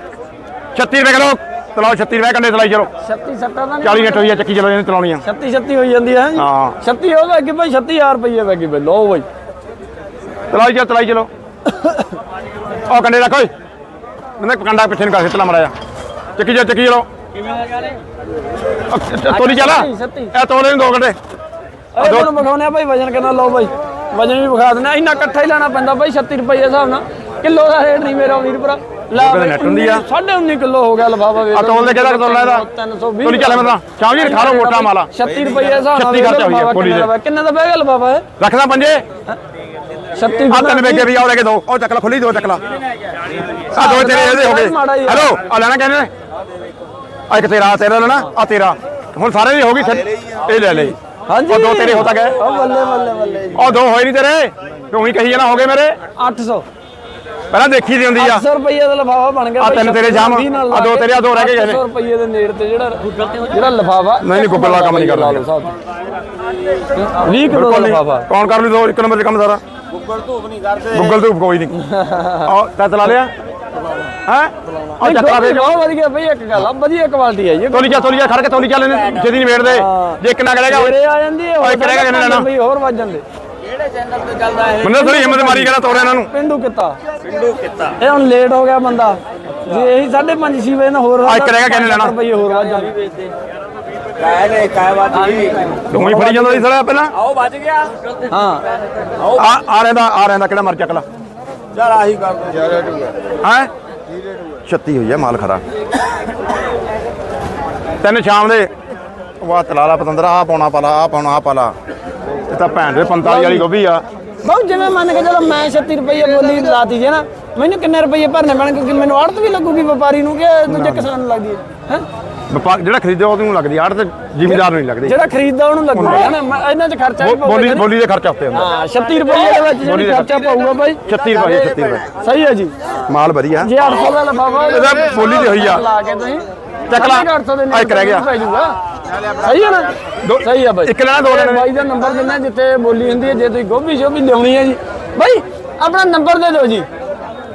36 ਰੁਪਏ ਕਿਲੋ। ਤਲਾਓ 36 ਰੁਪਏ ਕੰਡੇ ਤਲਾਈ ਚਲੋ। 36 ਸੱਟਾਂ ਦਾ 40 ਮਿੰਟ ਹੋਈ ਆ ਚੱਕੀ ਚਲੋ ਇਹਨੇ ਤਲਾਉਣੀਆਂ 36 36 ਹੋਈ ਜਾਂਦੀ ਹੈ? ਹਾਂ। 36 ਹੋ ਗਈ ਭਾਈ 36000 ਰੁਪਏ ਵੇਗੀ ਬਈ ਲਓ ਬਈ। ਤਲਾਈ ਚਲੋ ਤਲਾਈ ਚਲੋ। ਉਹ ਕੰਡੇ ਰੱਖ ਓਏ। ਮੈਨੂੰ ਕੰਡਾ ਪਿੱਛੇ ਨੂੰ ਕਰ ਸਿੱਟਲਾ ਮਰਾਇਆ ਚੱਕੀ ਚਲੋ ਚੱਕੀ ਚਲੋ। ਅ, ਤੋਲੀ ਚਲਾ। ਸੱਤੀ। ਇਹ ਤੋਲੇ ਨੂੰ ਦੋ ਕੰਡੇ ਅਰੇ ਤੁਹਾਨੂੰ ਵਿਖਾਉਣੇ ਆ ਭਾਈ ਵਜਨ ਕਿੰਨਾ ਲਓ ਭਾਈ। ਵਜਨ ਵੀ ਵਿਖਾ ਦਿੰਦੇ ਆ। ਇੰਨਾ ਇਕੱਠਾ ਹੀ ਲੈਣਾ ਪੈਂਦਾ ਭਾਈ 36 ਰੁਪਏ ਦੇ ਹਿਸਾਬ ਨਾਲ। ਕਿਲੋ ਦਾ ਰੇਟ ਨਹੀਂ ਮੇਰਾ ਵੀਰ ਭਰਾ ਲੈ ਨੈਟ ਹੁੰਦੀ ਆ। 19 ਕਿਲੋ ਹੋ ਗਿਆ ਲਫਾਫਾ ਵੇਖ ਆ ਤੋਲ ਦੇ ਕਿਹਦਾ ਤੋਲ ਲੈਦਾ? 320 ਤੋਲੀ ਚੱਲੇ ਮਤਾਂ ਸ਼ਾਮ ਜੀ ਖਾ ਲਓ ਮੋਟਾ ਮਾਲਾ 36 ਰੁਪਏ ਦੇ ਹਿਸਾਬ ਨਾਲ 36 ਖਰਚਾ ਹੋਈ ਆ, ਲਿਫਾਫਾ ਕਿੰਨੇ ਦੇ। ਦਾ ਕਿੰਨੇ ਦਾ ਬਹਿ ਗਿਆ ਲਫਾਫਾ ਰੱਖਦਾ ਪੰਜੇ? 36 ਆ ਤਿੰਨ ਵੇਗੇ ਵੀ ਆ ਲੈ ਕੇ ਦੋ ਉਹ ਚੱਕ ਲਾ ਖੁੱਲੀ ਦੋ। ਚੱਕ ਲਾ ਆ ਦੋ ਤੇਰੇ ਇਹਦੇ ਹੋ ਗਏ। ਆ। ਹੈਲੋ ਆ ਲੈਣਾ ਕਹਿੰਦੇ ਆ ਇੱਕ ਤੇਰਾ ਤੇਰਾ ਲੈਣਾ ਆ ਤੇਰਾ। ਹੁਣ ਸਾਰੇ ਦੀ ਹੋ ਗਈ ਇਹ ਲੈ ਲੈ ਹਾਂਜੀ। ਉਹ ਦੋ ਤੇਰੇ ਹੋ ਤਾਂ ਗਏ। ਉਹ ਬੱਲੇ ਬੱਲੇ ਬੱਲੇ। ਉਹ ਦੋ ਹੋਏ ਨਹੀਂ ਤੇਰੇ। ਤੂੰ ਹੀ ਕਹੀ ਜਾਣਾ ਹੋ ਗਏ ਮੇਰੇ। 800 ਪਹਿਲਾਂ ਦੇਖੀ ਦੀ ਹੁੰਦੀ ਆ। 800 ਰੁਪਏ ਦਾ ਲਫਾਫਾ ਬਣ ਗਿਆ ਭਾਈ, ਤਿੰਨ ਤੇਰੇ ਜਾਮ, ਆਹ ਦੋ ਤੇਰੇ, ਆਹ ਦੋ ਰਹਿ ਗਏ ਕਹਿੰਦੇ। 800 ਰੁਪਏ ਦੇ ਨੇੜ ਤੇ ਜਿਹੜਾ ਜਿਹੜਾ ਲਫਾਫਾ ਨਹੀਂ, ਨਹੀਂ, ਗੁੱਗਲ ਵਾਲਾ ਕੰਮ ਨਹੀਂ ਕਰਨਾ। 20 ਕਿਲੋ ਦਾ ਲਫਾਫਾ। ਕੌਣ ਕਰ ਲੂ ਦੋ ਇੱਕ ਨੰਬਰ 'ਚ ਕੰਮ ਸਾਰਾ? ਗੂਗਲ ਧੂਪ ਨਹੀਂ ਕਰਦੇ। ਗੂਗਲ ਧੂਪ ਕੋਈ ਨਹੀਂ। ਆ ਤੈ ਚਲਾ ਲਿਆ। ਹੈ? ਆ ਚੱਕ ਲਾ ਫੇਰ ਬਹੁਤ ਵਧੀਆ ਬਈ ਇੱਕ ਗੱਲ ਆ ਵਧੀਆ ਕੁਆਲਿਟੀ ਹੈ ਜੀ। ਤੋਲੀ ਜਾ ਤੋਲੀ ਜਾ ਖੜ ਕੇ ਤੋਲੀ ਚੱਲ ਇਹਨੇ ਜਦੀ ਨਿਬੇੜ ਦੇ ਜੇ ਇੱਕ ਨਾ ਕਰੇਗਾ ਸਵੇਰੇ ਆ ਜਾਂਦੀ ਹੈ ਓਏ ਕਰੇਗਾ ਕਿੰਨੇ ਲੈਣਾ? ਬਈ ਹੋਰ ਵੱਜ ਜਾਂਦੇ। ਮੈਨੂੰ ਥੋੜੀ ਹਿੰਮਤ ਮਾਰੀ ਕਹਿੰਦਾ ਤੋੜਿਆ ਇਹਨਾਂ ਨੂੰ। ਪਿੰਡੂ ਕਿੱਤਾ। ਪਿੰਡੂ ਕਿੱਤਾ। ਇਹ ਹੁਣ ਲੇਟ ਹੋ ਗਿਆ ਬੰਦਾ। ਜੇ ਇਹੀ 5:30 6 ਵਜੇ ਨਾਲ ਹੋਰ ਆ ਇੱਕ ਰਹਿ ਗਿਆ, ਕਿੰਨੇ ਲੈਣਾ? ਰੁਪਏ ਹੋਰ ਵੱਜ ਜਾਂਦੇ। ਤੂੰ ਹੀ ਫੜੀ ਜਾਂਦਾ ਸੀ ਸਾਲਾ ਪਹਿਲਾਂ। ਹਾਂ। ਆ ਆ ਰਹਿੰਦਾ ਆ ਰਹਿੰਦਾ ਕਿਹੜਾ ਮਰ ਚੱਕ ਲਾ ਚਲ ਆਹੀ ਕਰ ਦੋ। ਯਾਰ ਰੇਟ ਹੋਊਗਾ। ਹੈ? ਕੀ ਰੇਟ ਹੋਊਗਾ? 36 ਹੋਈ ਹੈ ਮਾਲ ਖਰਾ ਤੈਨੂੰ ਸ਼ਾਮ ਦੇ ਵਾਹ ਤਲਾਲਾ ਪਤੰਦਰਾ ਆ ਪਾਉਣਾ ਪਾਲਾ ਆ ਪਾਉਣਾ ਆ ਪਾਲਾ। ਇਹ ਤਾਂ ਭੈਣ ਦੇ 45 ਵਾਲੀ ਗੋਭੀ ਆ। ਬਹੁਤ ਜਿਵੇਂ ਮੰਨ ਕੇ ਚਲੋ ਮੈਂ 36 ਰੁਪਏ ਬੋਲੀ ਲਾਤੀ ਜੇ ਨਾ ਮੈਨੂੰ ਕਿੰਨੇ ਰੁਪਏ ਭਰਨੇ ਪੈਣ ਕਿਉਂਕਿ ਮੈਨੂੰ ਆੜਤ ਵੀ ਲੱਗੂਗੀ ਵਪਾਰੀ ਨੂੰ ਕਿ ਦੂਜੇ ਕਿਸਾਨ ਨੂੰ ਲੱਗਦੀ ਹੈ ਹੈ? ਵਪਾਰ ਜਿਹੜਾ ਖਰੀਦਿਆ ਉਹਨੂੰ ਲੱਗਦੀ ਆੜ ਤੇ ਜ਼ਿਮੀਦਾਰ ਨੂੰ ਨਹੀਂ ਲੱਗਦੀ। ਜਿਹੜਾ ਖਰੀਦਦਾ ਉਹਨੂੰ ਲੱਗੂਗਾ ਹੈ ਨਾ ਮੈਂ- ਇਹਨਾਂ 'ਚ ਖਰਚਾ ਵੀ ਬੋਲੀ ਬੋਲੀ ਦੇ ਖਰਚਾ ਉੱਤੇ ਹੁੰਦਾ। ਹਾਂ 36 ਰੁਪਏ ਦੇ ਵਿੱਚ ਬੋਲੀ ਜਿਹੜੀ ਦਾ ਖਰਚਾ ਪਊਗਾ ਬਾਈ। 36 ਰੁਪਏ 36 ਰੁਪਏ। ਸਹੀ ਹੈ ਜੀ। ਮਾਲ ਵਧੀਆ। ਜੇ 800 ਦਾ ਲਫਾਫਾ ਇਹਦਾ ਬੋਲੀ ਦੀ ਹੋਈ ਆ। ਲਾ ਕੇ ਤੁਸੀਂ ਚੱਕ ਲਾ। 800 ਦੇ ਆ ਇੱਕ ਰਹਿ ਗਿਆ। ਪੈ ਜਾਊਗਾ ਸਹੀ ਹੈ ਨਾ? ਦੋ- ਸਹੀ ਹੈ ਬਾਈ। ਇੱਕ ਲੈਣਾ, ਦੋ ਲੈਣੇ। ਨੇ। ਬਾਈ ਦਾ ਨੰਬਰ ਦਿੰਦਾ ਜਿੱਥੇ ਬੋਲੀ ਹੁੰਦੀ ਹੈ ਜੇ ਤੁਸੀਂ ਗੋਭੀ ਸ਼ੋਭੀ ਲਿਆਉਣੀ ਹੈ ਜੀ। ਬਾਈ ਆਪਣਾ ਨੰਬਰ ਦੇ ਦਿਓ ਜੀ।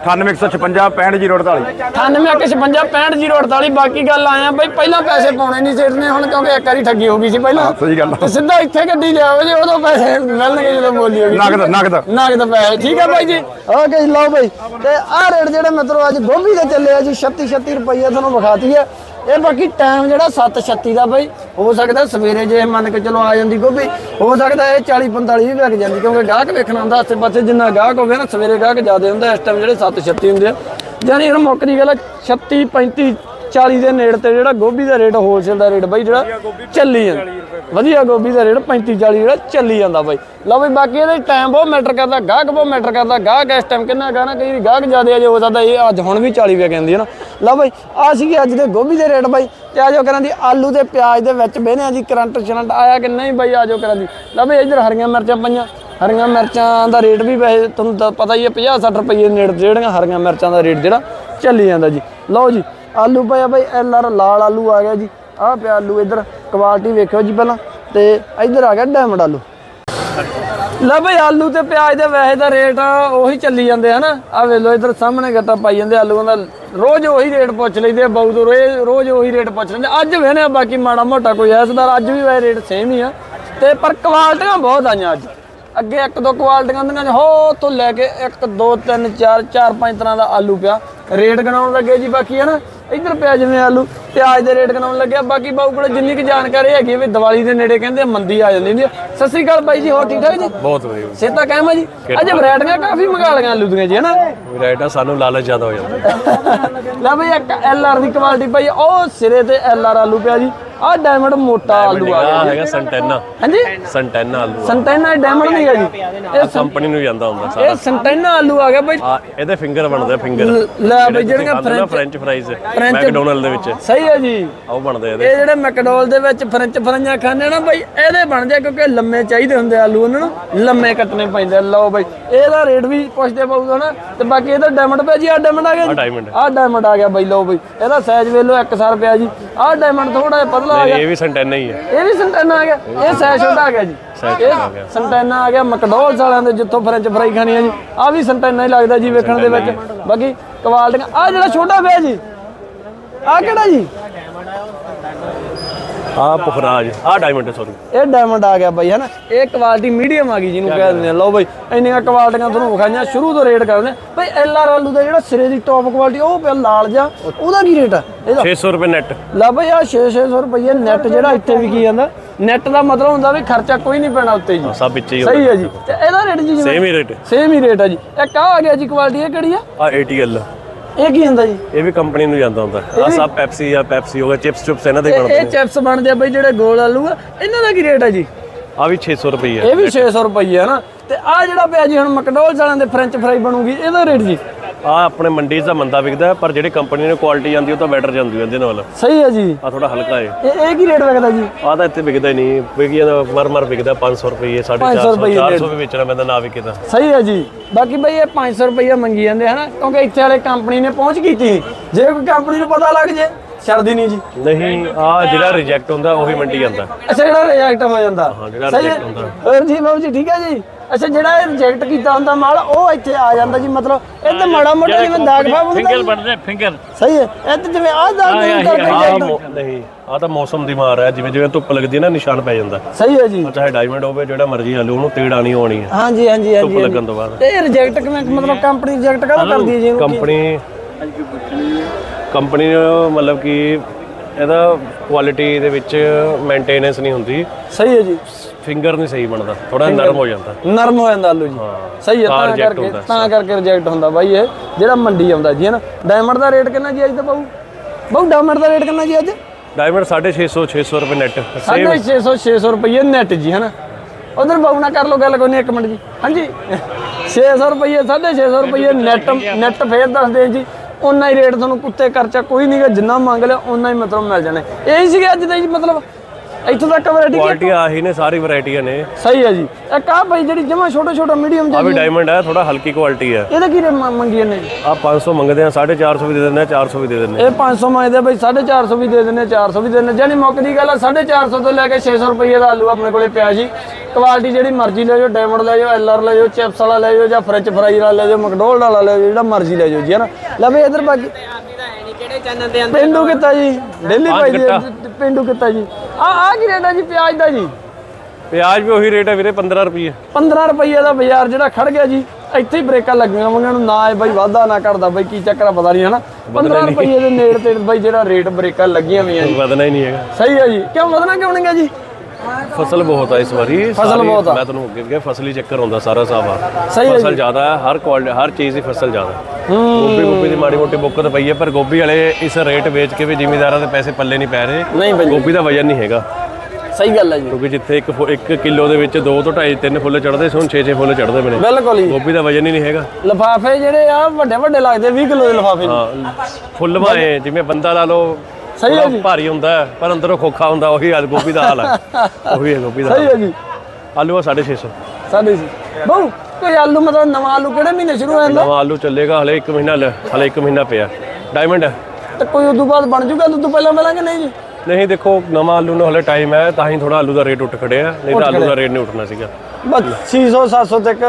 9156 6548 9855 65048 ਬਾਕੀ ਗੱਲ ਆਇਆ ਬਈ ਪਹਿਲਾਂ ਪੈਸੇ ਪਾਉਣੇ ਨਹੀਂ ਸਿੱਟਨੇ ਹੁਣ ਕਿਉਂਕਿ ਇੱਕ ਵਾਰੀ ਠੱਗੀ ਹੋ ਗਈ ਸੀ ਪਹਿਲਾਂ। ਹਾਂ, ਸਹੀ ਗੱਲ ਆ। ਤੇ ਸਿੱਧਾ ਇੱਥੇ ਗੱਡੀ ਲਿਆਓ ਜੀ ਉਦੋਂ ਪੈਸੇ ਮਿਲਣਗੇ ਜਦੋਂ ਬੋਲੀ ਹੋਗੀ ਨਗਦ ਨਗਦ। ਨਗਦ ਪੈਸੇ ਠੀਕ ਹੈ ਬਾਈ ਜੀ? ਓਕੇ ਜੀ ਲਓ ਬਾਈ। ਤੇ ਆਹ ਰੇਟ ਜਿਹੜੇ ਮਿੱਤਰੋ ਅੱਜ ਗੋਭੀ ਦੇ ਚੱਲੇ ਆ ਜੀ 36 36 ਰੁਪਏ ਤੁਹਾਨੂੰ ਵਿਖਾਤੀ ਹੈ ਇਹ ਬਾਕੀ ਟਾਈਮ ਜਿਹੜਾ 7:36 ਦਾ ਬਾਈ ਹੋ ਸਕਦਾ ਸਵੇਰੇ ਜੇ ਮੰਨ ਕੇ ਚਲੋ ਆ ਜਾਂਦੀ ਗੋਭੀ ਹੋ ਸਕਦਾ ਇਹ 40 45 ਵੀ ਲੱਗ ਜਾਂਦੀ ਕਿਉਂਕਿ ਗਾਹਕ ਵੇਖਣਾ ਹੁੰਦਾ ਆਸੇ ਪਾਸੇ ਜਿੰਨਾ ਗਾਹਕ ਹੋਵੇ ਨਾ ਸਵੇਰੇ ਗਾਹਕ ਜ਼ਿਆਦਾ ਹੁੰਦਾ ਇਸ ਟਾਈਮ ਜਿਹੜੇ 7:36 ਹੁੰਦੇ ਆ। ਜਾਨੀ ਹੁਣ ਮੁੱਕ ਦੀ ਗੱਲ ਆ, 36 35 40 ਦੇ ਨੇੜੇ ਤੇ ਜਿਹੜਾ ਗੋਭੀ ਦਾ ਰੇਟ ਹੋਲਸੇਲ ਦਾ ਰੇਟ ਬਾਈ ਜਿਹੜਾ ਚੱਲੀ ਜਾਂਦਾ। ਵਧੀਆ ਗੋਭੀ ਦਾ ਰੇਟ 35 40 ਜਿਹੜਾ ਚੱਲੀ ਜਾਂਦਾ ਬਾਈ। ਲਓ ਬਈ ਬਾਕੀ ਇਹਦੇ ਟਾਈਮ ਬਹੁਤ ਮੈਟਰ ਕਰਦਾ ਗਾਹਕ ਬਹੁਤ ਮੈਟਰ ਕਰਦਾ। ਗਾਹਕ ਇਸ ਟਾਈਮ ਕਿੰਨਾ ਗਾਣਾ ਕਈ ਵਾਰੀ ਗਾਹਕ ਜ਼ਿਆਦਾ ਅਜੇ ਹੋ ਸਕਦਾ ਇਹ ਅੱਜ ਹੁਣ ਵੀ 40 ਰੁਪਏ ਕਹਿੰਦੀ ਹੈ ਨਾ। ਲਓ ਬਈ ਆ ਸੀਗੇ ਅੱਜ ਦੇ ਗੋਭੀ ਦੇ ਰੇਟ ਬਾਈ। ਤੇ ਆਜੋ ਕਰਾਂ ਦੀ ਆਲੂ ਤੇ ਪਿਆਜ਼ ਦੇ ਵਿੱਚ ਬਹਿਨੇ ਆ ਜੀ ਕਰੰਟ ਸ਼ਰੰਟ ਆਇਆ ਕਿ ਨਹੀਂ ਬਾਈ ਆਜੋ ਕਰਾਂ ਦੀ। ਲਓ ਬਈ ਇੱਧਰ ਹਰੀਆਂ ਮਿਰਚਾਂ ਪਈਆਂ। ਹਰੀਆਂ ਮਿਰਚਾਂ ਦਾ ਰੇਟ ਵੀ ਵੈਸੇ ਤੁਹਾਨੂੰ ਪਤਾ ਹੀ ਹੈ 50 60 ਰੁਪਏ ਨੇੜੇ ਜਿਹੜੀਆਂ ਹਰੀਆਂ ਮਿਰਚਾਂ ਦਾ ਰੇਟ ਜਿਹੜਾ ਚੱਲੀ ਜਾਂਦਾ ਜੀ। ਲਓ ਜੀ ਆਲੂ ਪਿਆ ਬਾਈ ਐਲ ਆਰ ਲਾਲ ਆਲੂ ਆ ਗਿਆ ਜੀ। ਆਹ ਪਿਆ ਆਲੂ, ਇੱਧਰ ਕੁਆਲਿਟੀ ਵੇਖਿਓ ਜੀ ਪਹਿਲਾਂ। ਤੇ ਇੱਧਰ ਆ ਗਿਆ ਡਾਇਮੰਡ ਆਲੂ। ਲੈ ਬਈ, ਆਲੂ ਤੇ ਪਿਆਜ਼ ਦੇ ਵੈਸੇ ਦਾ ਰੇਟ ਉਹੀ ਚੱਲੀ ਜਾਂਦੇ ਹਨਾ। ਆ ਵੇਖ ਲਓ, ਇੱਧਰ ਸਾਹਮਣੇ ਗੱਟਾ ਪਾਈ ਜਾਂਦੇ ਆਲੂਆਂ ਦਾ। ਰੋਜ਼ ਉਹੀ ਰੇਟ ਪੁੱਛ ਲਈਦੇ ਆ ਬਹੁਤ ਰੋਜ਼ ਰੋਜ਼ ਉਹੀ ਰੇਟ ਪੁੱਛ ਲੈਂਦੇ। ਅੱਜ ਵੇਨੇ ਬਾਕੀ ਮਾੜਾ ਮੋਟਾ ਕੋਈ ਐਸਦਾਰ ਅੱਜ ਵੀ ਵੈਸੇ ਰੇਟ ਸੇਮ ਹੀ ਆ। ਤੇ ਪਰ ਕੁਆਲਟੀਆਂ ਬਹੁਤ ਆਈਆਂ ਅੱਜ। ਅੱਗੇ ਇੱਕ ਦੋ ਕੁਆਲਟੀਆਂ ਹੁੰਦੀਆਂ ਹੋ ਤੋਂ ਲੈ ਕੇ 1 2 3 4 4 5 ਤਰ੍ਹਾਂ ਦਾ ਆਲੂ ਪਿਆ। ਰੇਟ ਗਣਾਉਣ ਲੱਗੇ ਜੀ ਬਾਕੀ ਹੈ ਨਾ ਇੱਧਰ ਪਿਆ ਜਿਵੇਂ ਆਲੂ ਪਿਆਜ਼ ਦੇ ਰੇਟ ਗਣਾਉਣ ਲੱਗਿਆ ਬਾਕੀ ਬਾਊ ਕੋਲ ਜਿੰਨੀ ਕੁ ਜਾਣਕਾਰੀ ਹੈਗੀ ਵੀ ਦੀਵਾਲੀ ਦੇ ਨੇੜੇ ਕਹਿੰਦੇ ਮੰਦੀ ਆ ਜਾਂਦੀ ਹੁੰਦੀ ਆ। ਸਤਿ ਸ੍ਰੀ ਅਕਾਲ ਬਾਈ ਜੀ ਹੋਰ ਠੀਕ ਠਾਕ ਜੀ? ਬਹੁਤ ਵਧੀਆ ਸੇਤਾ ਕਾਇਮ ਆ ਜੀ? ਅੱਜ ਵੈਰਾਈਟੀਆਂ ਕਾਫੀ ਮੰਗਾ ਲਈਆਂ ਆਲੂ ਦੀਆਂ ਜੀ ਹਨਾ? ਰਾਈਟ ਆ ਸਾਨੂੰ ਲਾਲਚ ਜ਼ਿਆਦਾ ਹੋ ਜਾਂਦਾ। ਲੈ ਬਈ ਇੱਕ ਐਲ ਆਰ ਦੀ ਕੁਆਲਿਟੀ ਪਈ ਉਹ ਸਿਰੇ ਤੇ ਐਲ ਆਰ ਆਲੂ ਪਿਆ ਜੀ। ਆਹ ਡਾਇਮੰਡ ਮੋਟਾ ਆਲੂ ਆ ਗਿਆ ਆ ਹੈਗਾ ਸੰਟੈਨਾ ਹਾਂਜੀ? ਸੰਟੈਨਾ ਆਲੂ ਸੰਟੈਨਾ ਡਾਇਮੰਡ ਨਹੀਂ ਹੈ ਜੀ। ਇਹ ਕੰਪਨੀ ਨੂੰ ਜਾਂਦਾ ਹੁੰਦਾ ਇਹ ਸਾਰਾ। ਸੰਟੈਨਾ ਆਲੂ ਆ ਗਿਆ ਬਈ। ਆ ਇਹਦੇ ਫਿੰਗਰ ਬਣਦੇ ਫਿੰਗਰ ਲੈ ਬਈ ਜਿਹੜੀਆਂ ਫ੍ਰੈਂਚ ਫ੍ਰੈਂਚ ਫਰਾਈਜ਼ ਮੈਕਡੋਨਲਡ ਦੇ ਵਿੱਚ। ਸਹੀ ਹੈ ਜੀ। ਉਹ ਬਣਦੇ ਇਹਦੇ। ਇਹ ਜਿਹੜੇ ਮੈਕਡੋਲ ਦੇ ਵਿੱਚ ਫਰੈਂਚ ਫਰਾਈਆਂ ਖਾਂਦੇ ਆ ਨਾ ਬਈ ਇਹਦੇ ਬਣਦੇ ਆ ਕਿਉਂਕਿ ਲੰਮੇ ਚਾਹੀਦੇ ਹੁੰਦੇ ਆ ਆਲੂ ਉਹਨਾਂ ਨੂੰ। ਲੰਮੇ ਕੱਟਣੇ ਪੈਂਦੇ ਆ। ਲਓ ਬਈ ਇਹਦਾ ਰੇਟ ਵੀ ਪੁੱਛਦੇ ਪਊਗਾ ਨਾ। ਤੇ ਬਾਕੀ ਇਹਦਾ ਡਾਇਮੰਡ ਪਿਆ ਜੀ ਆ ਡਾਇਮੰਡ ਆ ਗਿਆ ਆ ਡਾਇਮੰਡ ਆ ਗਿਆ ਬਈ ਲਓ ਬਈ। ਇਹਦਾ ਸਾਈਜ਼ ਵੇਖ ਲਓ 1 ਸਾਲ ਪਿਆ ਜੀ। ਆਹ ਡਾਇਮੰਡ ਥੋੜਾ ਜਿਹਾ ਪਤਲਾ ਆ ਗਿਆ। ਇਹ ਵੀ ਸੰਟੈਨਾ ਹੀ ਹੈ ਇਹ ਵੀ ਸੰਟੈਨਾ ਆ ਗਿਆ। ਇਹ ਸਾਈਜ਼ ਛੋਟਾ ਆ ਗਿਆ ਜੀ। ਆ ਗਿਆ। ਸੰਟੈਨਾ ਆ ਗਿਆ। ਮੈਕਡੋਲਸ ਵਾਲਿਆਂ ਦੇ ਜਿੱਥੋਂ ਫ੍ਰੈਂਚ ਫਰਾਈ ਖਾਣੀ ਆ ਜੀ। ਆ ਵੀ ਸੰਟੈਨਾ ਹੀ ਲੱਗਦਾ ਜੀ ਵੇਖਣ ਦੇ ਵਿੱਚ। ਬਾਕੀ ਕੁਆਲਟੀਆਂ ਆ ਜਿਹੜਾ ਛੋਟਾ ਪਿਆ ਜੀ ਆ ਕਿਹੜਾ ਜੀ? ਆ ਪੁਖਰਾਜ ਆ ਡਾਇਮੰਡ ਸੌਰੀ ਇਹ ਡਾਇਮੰਡ ਆ ਗਿਆ ਬਾਈ ਹਨਾ? ਇਹ ਕੁਆਲਿਟੀ ਮੀਡੀਅਮ ਆ ਗਈ ਜਿਹਨੂੰ ਕਹਿ ਦਿੰਦੇ ਆ। ਲਓ ਬਾਈ ਇੰਨੀਆਂ ਕੁਆਲਿਟੀਆਂ ਤੁਹਾਨੂੰ ਵਿਖਾਈਆਂ ਸ਼ੁਰੂ ਤੋਂ ਰੇਟ ਕਰਦੇ ਬਈ ਐਲ ਆਰ ਆਲੂ ਦਾ ਜਿਹੜਾ ਸਿਰੇ ਦੀ ਟੌਪ ਕੁਆਲਿਟੀ ਉਹ ਪਿਆ ਲਾਲ ਜਿਹਾ। ਉਹਦਾ ਕੀ ਰੇਟ ਆ? ਇਹਦਾ? 600 ਰੁਪਏ ਨੈਟ ਲਾ ਬਈ ਆ 6-600 ਰੁਪਏ ਨੈਟ ਜਿਹੜਾ ਇੱਥੇ ਵਿਕੀ ਜਾਂਦਾ। ਨੈਟ ਦਾ ਮਤਲਬ ਹੁੰਦਾ ਵੀ ਖਰਚਾ ਕੋਈ ਨਹੀਂ ਪੈਣਾ ਉੱਤੇ ਜੀ। ਸਭ ਵਿੱਚ ਹੀ ਸਹੀ ਹੈ ਜੀ। ਤੇ ਇਹਦਾ ਰੇਟ ਜੀ ਸੇਮ ਹੀ ਰੇਟ ਸੇਮ ਹੀ ਰੇਟ ਆ ਜੀ। ਇੱਕ ਆ ਆ ਗਿਆ ਜੀ ਕੁਆਲਿਟੀ ਇਹ ਕਿਹੜੀ ਆ? ਆ ATL ਇਹ ਕੀ ਹੁੰਦਾ ਜੀ? ਇਹ ਵੀ ਕੰਪਨੀ ਨੂੰ ਜਾਂਦਾ ਹੁੰਦਾ। ਆ ਸਭ ਪੈਪਸੀ ਆ ਪੈਪਸੀ ਹੋ ਗਿਆ ਚਿਪਸ ਚੁਪਸ ਇਹਨਾਂ ਦੇ ਬਣਦੇ ਇਹ ਚਿਪਸ ਬਣਦੇ ਆ ਬਈ ਜਿਹੜੇ ਗੋਲ ਆਲੂ ਆ ਇਹਨਾਂ ਦਾ ਕੀ ਰੇਟ ਆ ਜੀ? ਆ ਵੀ 600 ਰੁਪਏ ਇਹ ਵੀ 600 ਰੁਪਏ ਹੈ ਨਾ। ਤੇ ਆ ਜਿਹੜਾ ਪਿਆ ਜੀ ਹੁਣ ਮੈਕਡੋਨਲਡਸ ਵਾਲਿਆਂ ਦੇ ਫ੍ਰੈਂਚ ਫਰਾਈ ਬਣੂਗੀ ਇਹਦਾ ਰੇਟ ਜੀ? ਆ ਆਪਣੇ ਮੰਡੀ 'ਚ ਤਾਂ ਮੰਦਾ ਵਿਕਦਾ ਪਰ ਜਿਹੜੀ ਕੰਪਨੀ ਨੇ ਕੁਆਲਿਟੀ ਆਂਦੀ ਉਹ ਤਾਂ ਬੈਟਰ ਜਾਂਦੀ ਹੈ ਇਹਦੇ ਨਾਲ। ਸਹੀ ਹੈ ਜੀ। ਆ ਥੋੜਾ ਹਲਕਾ ਹੈ। ਇਹ ਇਹ ਕੀ ਰੇਟ ਵਿਕਦਾ ਜੀ? ਆ ਤਾਂ ਇੱਥੇ ਵਿਕਦਾ ਹੀ ਨਹੀਂ। ਵਿਕੀ ਜਾਂਦਾ ਮਰ ਮਰ ਵਿਕਦਾ 500 ਰੁਪਏ 450 ਰੁਪਈਏ 400 ਵੀ ਵੇਚਣਾ ਪੈਂਦਾ ਨਾ ਵਿਕੇ ਤਾਂ। ਸਹੀ ਹੈ ਜੀ। ਬਾਕੀ ਬਈ ਇਹ 500 ਰੁਪਏ ਮੰਗੀ ਜਾਂਦੇ ਹਨਾ ਕਿਉਂਕਿ ਇੱਥੇ ਵਾਲੇ ਕੰਪਨੀ ਨੇ ਪਹੁੰਚ ਕੀਤੀ। ਜੇ ਕੋਈ ਕੰਪਨੀ ਨੂੰ ਪਤਾ ਲੱਗ ਜੇ ਛੱਡਦੀ ਨਹੀਂ ਜੀ। ਨਹੀਂ ਆ ਜਿਹੜਾ ਰਿਜੈਕਟ ਹੁੰਦਾ ਉਹੀ ਮੰਡੀ ਜਾਂਦਾ। ਅੱਛਾ ਜਿਹੜਾ ਰਿਜੈਕਟ ਹੋ ਜਾਂਦਾ। ਹਾਂ, ਜਿਹੜਾ reject ਹੁੰਦਾ। ਹੋਰ ਜੀ ਬਾਬੂ ਜੀ ਠੀਕ ਹੈ ਜੀ? ਅੱਛਾ ਜਿਹੜਾ ਇਹ ਰਿਜੈਕਟ ਕੀਤਾ ਹੁੰਦਾ ਮਾਲ ਉਹ ਇੱਥੇ ਆ ਜਾਂਦਾ ਜੀ ਮਤਲਬ ਇਹ ਤੇ ਮਾੜਾ ਮੋਟਾ ਜਿਵੇਂ ਦਾਗ ਫਾਬ ਹੁੰਦਾ ਫਿੰਗਰ। ਬਣਦੇ ਫਿੰਗਰ ਸਹੀ ਹੈ ਇਹ ਤੇ ਜਿਵੇਂ ਆਹ ਦਾਗ ਨਹੀਂ reject- ਨਹੀਂ ਆ ਤਾਂ ਮੌਸਮ ਦੀ ਮਾਰ ਹੈ ਜਿਵੇਂ ਜਿਵੇਂ ਧੁੱਪ ਲੱਗਦੀ ਹੈ ਨਾ ਨਿਸ਼ਾਨ ਪੈ ਜਾਂਦਾ। ਸਹੀ ਹੈ ਜੀ। ਚਾਹੇ ਡਾਇਮੰਡ ਹੋਵੇ ਜਿਹੜਾ ਮਰਜ਼ੀ ਹਲੇ ਉਹਨੂੰ ਤੇੜ ਆਣੀ ਹੋਣੀ ਹੈ। ਹਾਂਜੀ ਹਾਂਜੀ ਧੁੱਪ ਹਾਂਜੀ। ਲੱਗਣ ਤੋਂ ਬਾਅਦ। ਤੇ ਇਹ ਰਿਜੈਕਟ ਕਿਵੇਂ ਮਤਲਬ ਕੰਪਨੀ ਰਿਜੈਕਟ ਕਾਹਦਾ ਕਰਦੀ ਹੈ ਜੀ? ਕੰਪਨੀ ਕੰਪਨੀ ਮਤਲਬ ਕਿ ਇਹਦਾ ਕੁਆਲਿਟੀ ਦੇ ਵਿੱਚ ਮੇਨਟੇਨੈਂਸ ਨਹੀਂ ਹੁੰਦੀ। ਸਹੀ ਹੈ ਜੀ। ਫਿੰਗਰ ਨਹੀਂ ਸਹੀ ਬਣਦਾ ਥੋੜਾ ਨਰਮ ਹੋ ਜਾਂਦਾ। ਨਰਮ ਹੋ ਜਾਂਦਾ ਆਲੂ ਜੀ। ਸਹੀ ਹੈ ਤਾਂ ਕਰਕੇ। ਤਾਂ ਕਰਕੇ ਰਿਜੈਕਟ ਹੁੰਦਾ ਬਾਈ ਇਹ। ਜਿਹੜਾ ਮੰਡੀ ਆਉਂਦਾ ਜੀ ਹੈ ਨਾ ਡਾਇਮੰਡ ਦਾ ਰੇਟ ਕਿੰਨਾ ਜੀ ਅੱਜ ਤਾਂ ਬਾਊ? ਬਾਊ ਡਾਇਮੰਡ ਦਾ ਰੇਟ ਕਿੰਨਾ ਜੀ ਅੱਜ? ਡਾਇਮੰਡ 650 600 ਰੁਪਏ ਨੈਟ 650 600 ਰੁਪਏ ਨੈਟ ਜੀ ਹੈ ਨਾ ਉਧਰ ਬਾਊ ਨਾਲ ਕਰ ਲਓ ਗੱਲ ਕੋਈ ਨਹੀਂ ਇੱਕ ਮਿੰਟ ਜੀ। ਹਾਂਜੀ? 600 ਰੁਪਏ 650 ਰੁਪਏ ਨੈਟ ਨੈਟ ਫੇਰ ਦੱਸਦੇ ਜੀ। ਉਨਾ ਹੀ ਰੇਟ ਤੁਹਾਨੂੰ ਕੁੱਤੇ ਖਰਚਾ ਕੋਈ ਨਹੀਂਗਾ ਜਿੰਨਾ ਮੰਗ ਲਿਆ ਉਨਾ ਹੀ ਮਤਲਬ ਮਿਲ ਜਾਣਾ। ਇਹੀ ਸੀਗੇ ਅੱਜ ਦੇ ਜੀ ਮਤਲਬ ਇੱਥੋਂ ਤੱਕ ਵੈਰਾਈਟੀ ਕੁਆਲਿਟੀ ਆਹੀ ਨੇ ਸਾਰੀ ਵੈਰਾਈਟੀਆਂ ਨੇ। ਸਹੀ ਹੈ ਜੀ। ਇੱਕ ਆ ਭਾਈ ਜਿਹੜੀ ਜਮਾ ਛੋਟਾ ਛੋਟਾ ਮੀਡੀਅਮ ਆ ਵੀ ਡਾਇਮੰਡ ਹੈ ਥੋੜਾ ਹਲਕੀ ਕੁਆਲਿਟੀ ਹੈ ਇਹਦਾ ਕੀ ਰੇਟ ਮੰਗੀ ਜਾਂਦੇ ਜੀ? ਆ 500 ਮੰਗਦੇ ਆ 450 ਵੀ ਦੇ ਦਿੰਦੇ ਆ 400 ਵੀ ਦੇ ਦਿੰਦੇ ਆ। ਇਹ 500 ਮੰਗਦੇ ਆ ਬਈ 450 ਵੀ ਦੇ ਦਿੰਦੇ 400 ਵੀ ਦੇ ਦਿੰਦੇ ਜਾਨੀ ਮੁੱਕ ਦੀ ਗੱਲ ਆ 450 ਤੋਂ ਲੈ ਕੇ 600 ਰੁਪਏ ਦਾ ਆਲੂ ਆਪਣੇ ਕੋਲੇ ਪਿਆ ਜੀ। ਕੁਆਲਿਟੀ ਜਿਹੜੀ ਮਰਜ਼ੀ ਲੈ ਜਾਓ ਡਾਇਮੰਡ ਲੈ ਜਾਓ ਐਲਆਰ ਲੈ ਜਾਓ ਚਿਪਸ ਵਾਲਾ ਲੈ ਜਾਓ ਜਾਂ ਫ੍ਰੈਂਚ ਫਰਾਈ ਵਾਲਾ ਲੈ ਜਾਓ ਮੈਕਡੋਨਲਡ ਵਾਲਾ ਲੈ ਜਾਓ ਜਿਹੜਾ ਮਰਜ਼ੀ ਲੈ ਜਾਓ ਜੀ ਹਨਾ ਲੈ ਬਈ ਇਧਰ ਬਾਕੀ ਪਿੰਡੂ ਕਿੱਤਾ ਜੀ? ਦਿੱਲੀ ਭਾਈ ਜੀ ਪਿੰਡੂ ਕਿੱਤਾ ਜੀ। ਆ ਆ ਕੀ ਰੇਟ ਆ ਜੀ ਪਿਆਜ਼ ਦਾ ਜੀ? ਪਿਆਜ਼ ਵੀ ਉਹੀ ਰੇਟ ਹੈ ਵੀਰੇ 15 ਰੁਪਏ 15 ਰੁਪਏ ਦਾ ਬਾਜ਼ਾਰ ਜਿਹੜਾ ਖੜ ਗਿਆ ਜੀ ਇੱਥੇ ਹੀ ਬ੍ਰੇਕਾਂ ਲੱਗੀਆਂ ਨੂੰ ਨਾ ਬਾਈ ਵਾਧਾ ਨਾ ਘਟਦਾ ਬਾਈ ਕੀ ਚੱਕਰ ਆ ਪਤਾ ਨਹੀਂ ਹਨਾ? 15 ਰੁਪਏ ਦੇ ਨੇੜੇ ਤੇ ਬਾਈ ਜਿਹੜਾ ਰੇਟ ਬ੍ਰੇਕਾਂ ਲੱਗੀਆਂ ਹੋਈਆਂ ਜੀ। ਵਧਣਾ ਹੀ ਨਹੀਂ ਹੈਗਾ। ਸਹੀ ਹੈ ਜੀ। ਕਿਉਂ ਵਧਣਾ ਕਿਉਂ ਨਹੀਂ ਗਾ ਜੀ? ਫਸਲ ਬਹੁਤ ਆ ਇਸ ਵਾਰੀ। ਫਸਲ ਬਹੁਤ ਆ। ਮੈਂ ਤੁਹਾਨੂੰ ਅੱਗੇ ਕਿਹਾ ਫਸਲੀ ਚੱਕਰ ਹੁੰਦਾ ਸਾਰਾ ਹਿਸਾਬ ਆ। ਸਹੀ ਹੈ ਫਸਲ। ਜ਼ਿਆਦਾ ਹੈ ਹਰ ਕੁਆਲਿਟੀ ਹਰ ਚੀਜ਼ ਦੀ ਫਸਲ ਜ਼ਿਆਦਾ ਹੈ। ਗੋਭੀ ਗੋਭੀ ਦੀ ਮਾੜੀ ਮੋਟੀ ਬੁੱਕਤ ਪਈ ਹੈ ਪਰ ਗੋਭੀ ਵਾਲੇ ਇਸ ਰੇਟ ਵੇਚ ਕੇ ਵੀ ਜ਼ਿਮੀਦਾਰਾਂ ਦੇ ਪੈਸੇ ਪੱਲੇ ਨਹੀਂ ਪੈ ਰਹੇ। ਨਹੀਂ ਭਾਈ ਗੋਭੀ ਦਾ ਵਜਨ ਨਹੀਂ ਹੈਗਾ। ਸਹੀ ਗੱਲ ਹੈ ਜੀ। ਕਿਉਂਕਿ ਜਿੱਥੇ 1 1 ਕਿਲੋ ਦੇ ਵਿੱਚ 2 ਤੋਂ 2.5 3 ਫੁੱਲ ਚੜਦੇ ਸੀ ਹੁਣ 6-6 ਫੁੱਲ ਚੜਦੇ ਬਣੇ ਬਿਲਕੁਲ ਜੀ। ਗੋਭੀ ਦਾ ਵਜਨ ਹੀ ਨਹੀਂ ਹੈਗਾ। ਲਫਾਫੇ ਜਿਹੜੇ ਆ ਵੱਡੇ ਵੱਡੇ ਲੱਗਦੇ 20 ਕਿਲੋ ਦੇ ਲਫਾਫੇ ਹਾਂ ਫੁੱਲ ਭਾਏ ਜਿਵੇਂ ਬੰਦਾ ਲਾ ਲਓ ਸਹੀ ਹੈ ਜੀ। ਭਾਰੀ ਹੁੰਦਾ ਪਰ ਅੰਦਰੋਂ ਖੋਖਾ ਹੁੰਦਾ ਉਹੀ ਅੱਜ ਗੋਭੀ ਦਾ ਹਾਲ ਹੈ। ਉਹੀ ਹੈ ਗੋਭੀ ਦਾ ਸਹੀ ਹੈ। ਜੀ। ਆਲੂ ਆ 650 ਸਾਡੇ ਸੀ। ਬਹੁ ਕੋਈ ਆਲੂ ਮਤਲਬ ਨਵਾਂ ਆਲੂ ਕਿਹੜੇ ਮਹੀਨੇ ਸ਼ੁਰੂ ਹੋ ਜਾਂਦਾ? ਨਵਾਂ ਆਲੂ ਚੱਲੇਗਾ ਹਲੇ 1 ਮਹੀਨਾ ਹਲੇ 1 ਮਹੀਨਾ ਪਿਆ। ਡਾਇਮੰਡ ਹੈ। ਤੇ ਕੋਈ ਉਦੋਂ ਬਾਅਦ ਬਣ ਜੂਗਾ ਉਦੋਂ ਪਹਿਲਾਂ ਕਿ ਨਹੀਂ ਜੀ? ਨਹੀਂ ਦੇਖੋ ਨਵਾਂ ਆਲੂ ਨੂੰ ਹਲੇ ਟਾਈਮ ਹੈ ਤਾਂ ਹੀ ਥੋੜਾ ਆਲੂ ਦਾ ਰੇਟ ਉੱਠ ਖੜਿਆ ਨਹੀਂ ਤਾਂ ਆਲੂ ਦਾ ਰੇਟ ਨਹੀਂ ਉੱਠਣਾ ਸੀਗਾ। ਬਸ 600 700 ਤੱਕ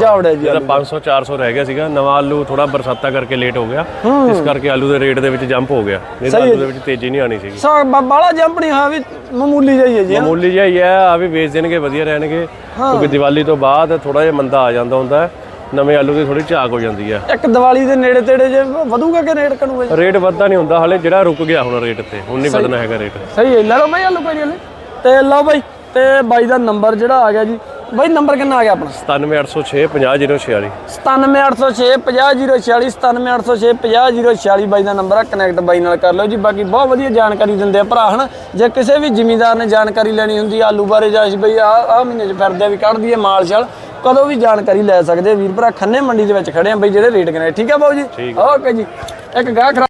ਜਾਵੜਿਆ ਜੀ ਜਿਹੜਾ 500 400 ਰਹਿ ਗਿਆ ਸੀਗਾ ਨਵਾਂ ਆਲੂ ਥੋੜਾ ਬਰਸਾਤਾਂ ਕਰਕੇ ਲੇਟ ਹੋ ਗਿਆ। ਇਸ ਕਰਕੇ ਆਲੂ ਦੇ ਰੇਟ ਦੇ ਵਿੱਚ ਜੰਪ ਹੋ ਗਿਆ। ਨਹੀਂ ਤਾਂ ਆਲੂ ਦੇ ਵਿੱਚ ਤੇਜ਼ੀ ਨਹੀਂ ਆਣੀ ਸੀਗੀ। ਸਾ ਬਾਲਾ ਜੰਪਣੀ ਹਾਂ ਵੀ ਮਾਮੂਲੀ ਜਿਹੀ ਹੈ ਜੀ। ਮਾਮੂਲੀ ਹੀ ਹੈ ਆ ਵੀ ਵੇਚ ਦੇਣਗੇ ਵਧੀਆ ਰਹਿਣਗੇ। ਕਿਉਂਕਿ ਦੀਵਾਲੀ ਤੋਂ ਬਾਅਦ ਥੋੜਾ ਜਿਹਾ ਮੰਦਾ ਆ ਜਾਂਦਾ ਹੁੰਦਾ ਹੈ। ਨਵੇਂ ਆਲੂ ਦੀ ਥੋੜੀ ਝਾਕ ਹੋ ਜਾਂਦੀ ਹੈ ਇੱਕ ਦੀਵਾਲੀ ਦੇ ਨੇੜੇ ਤੇੜੇ ਜੇ ਵਧੂਗਾ ਕਿ ਰੇਟ ਕਣੂਗਾ ਜੀ? ਰੇਟ ਵੱਧਦਾ ਨਹੀਂ ਹੁੰਦਾ ਹਲੇ ਜਿਹੜਾ ਰੁਕ ਗਿਆ ਹੁਣ ਰੇਟ ਤੇ ਹੁਣ ਨਹੀਂ ਵਧਣਾ ਹੈਗਾ ਰੇਟ। ਸਹੀ ਹੈ ਲੈ ਲਓ ਬਾਈ ਆਲੂ ਕੋਈ ਨਹੀਂ। ਤੇ ਲਓ ਬਾਈ ਤੇ ਬਾਈ ਦਾ ਨੰਬਰ ਜਿਹੜਾ ਆ ਗਿਆ ਜੀ ਬਾਈ ਨੰਬਰ ਕਿੰਨਾ ਆ ਗਿਆ ਆਪਣਾ? 97806 50046 97806 50046 97806 50046 ਬਾਈ ਦਾ ਨੰਬਰ ਆ ਕਨੈਕਟ ਬਾਈ ਨਾਲ ਕਰ ਲਿਓ ਜੀ। ਬਾਕੀ ਬਹੁਤ ਵਧੀਆ ਜਾਣਕਾਰੀ ਦਿੰਦੇ ਆ ਭਰਾ ਹਨ? ਜੇ ਕਿਸੇ ਵੀ ਜ਼ਿਮੀਂਦਾਰ ਨੇ ਜਾਣਕਾਰੀ ਲੈਣੀ ਹੁੰਦੀ ਆ ਆਲੂ ਬਾਰੇ ਜਾਂ ਬਈ ਆ ਆ ਮਹੀਨੇ ਚ ਫਿਰਦੇ ਆ ਵੀ ਕੱਢ ਦਈਏ ਮਾਲ ਛਾਲ ਕਦੋਂ ਵੀ ਜਾਣਕਾਰੀ ਲੈ ਸਕਦੇ ਵੀਰ ਭਰਾ ਖੰਨੇ ਮੰਡੀ ਦੇ ਵਿੱਚ ਖੜੇ ਆ ਬਈ ਜਿਹੜੇ ਰੇਟ ਕਰੇ ਠੀਕ ਆ ਬਾਊ ਜੀ? ਓਕੇ ਜੀ। ਇੱਕ ਗਾਹ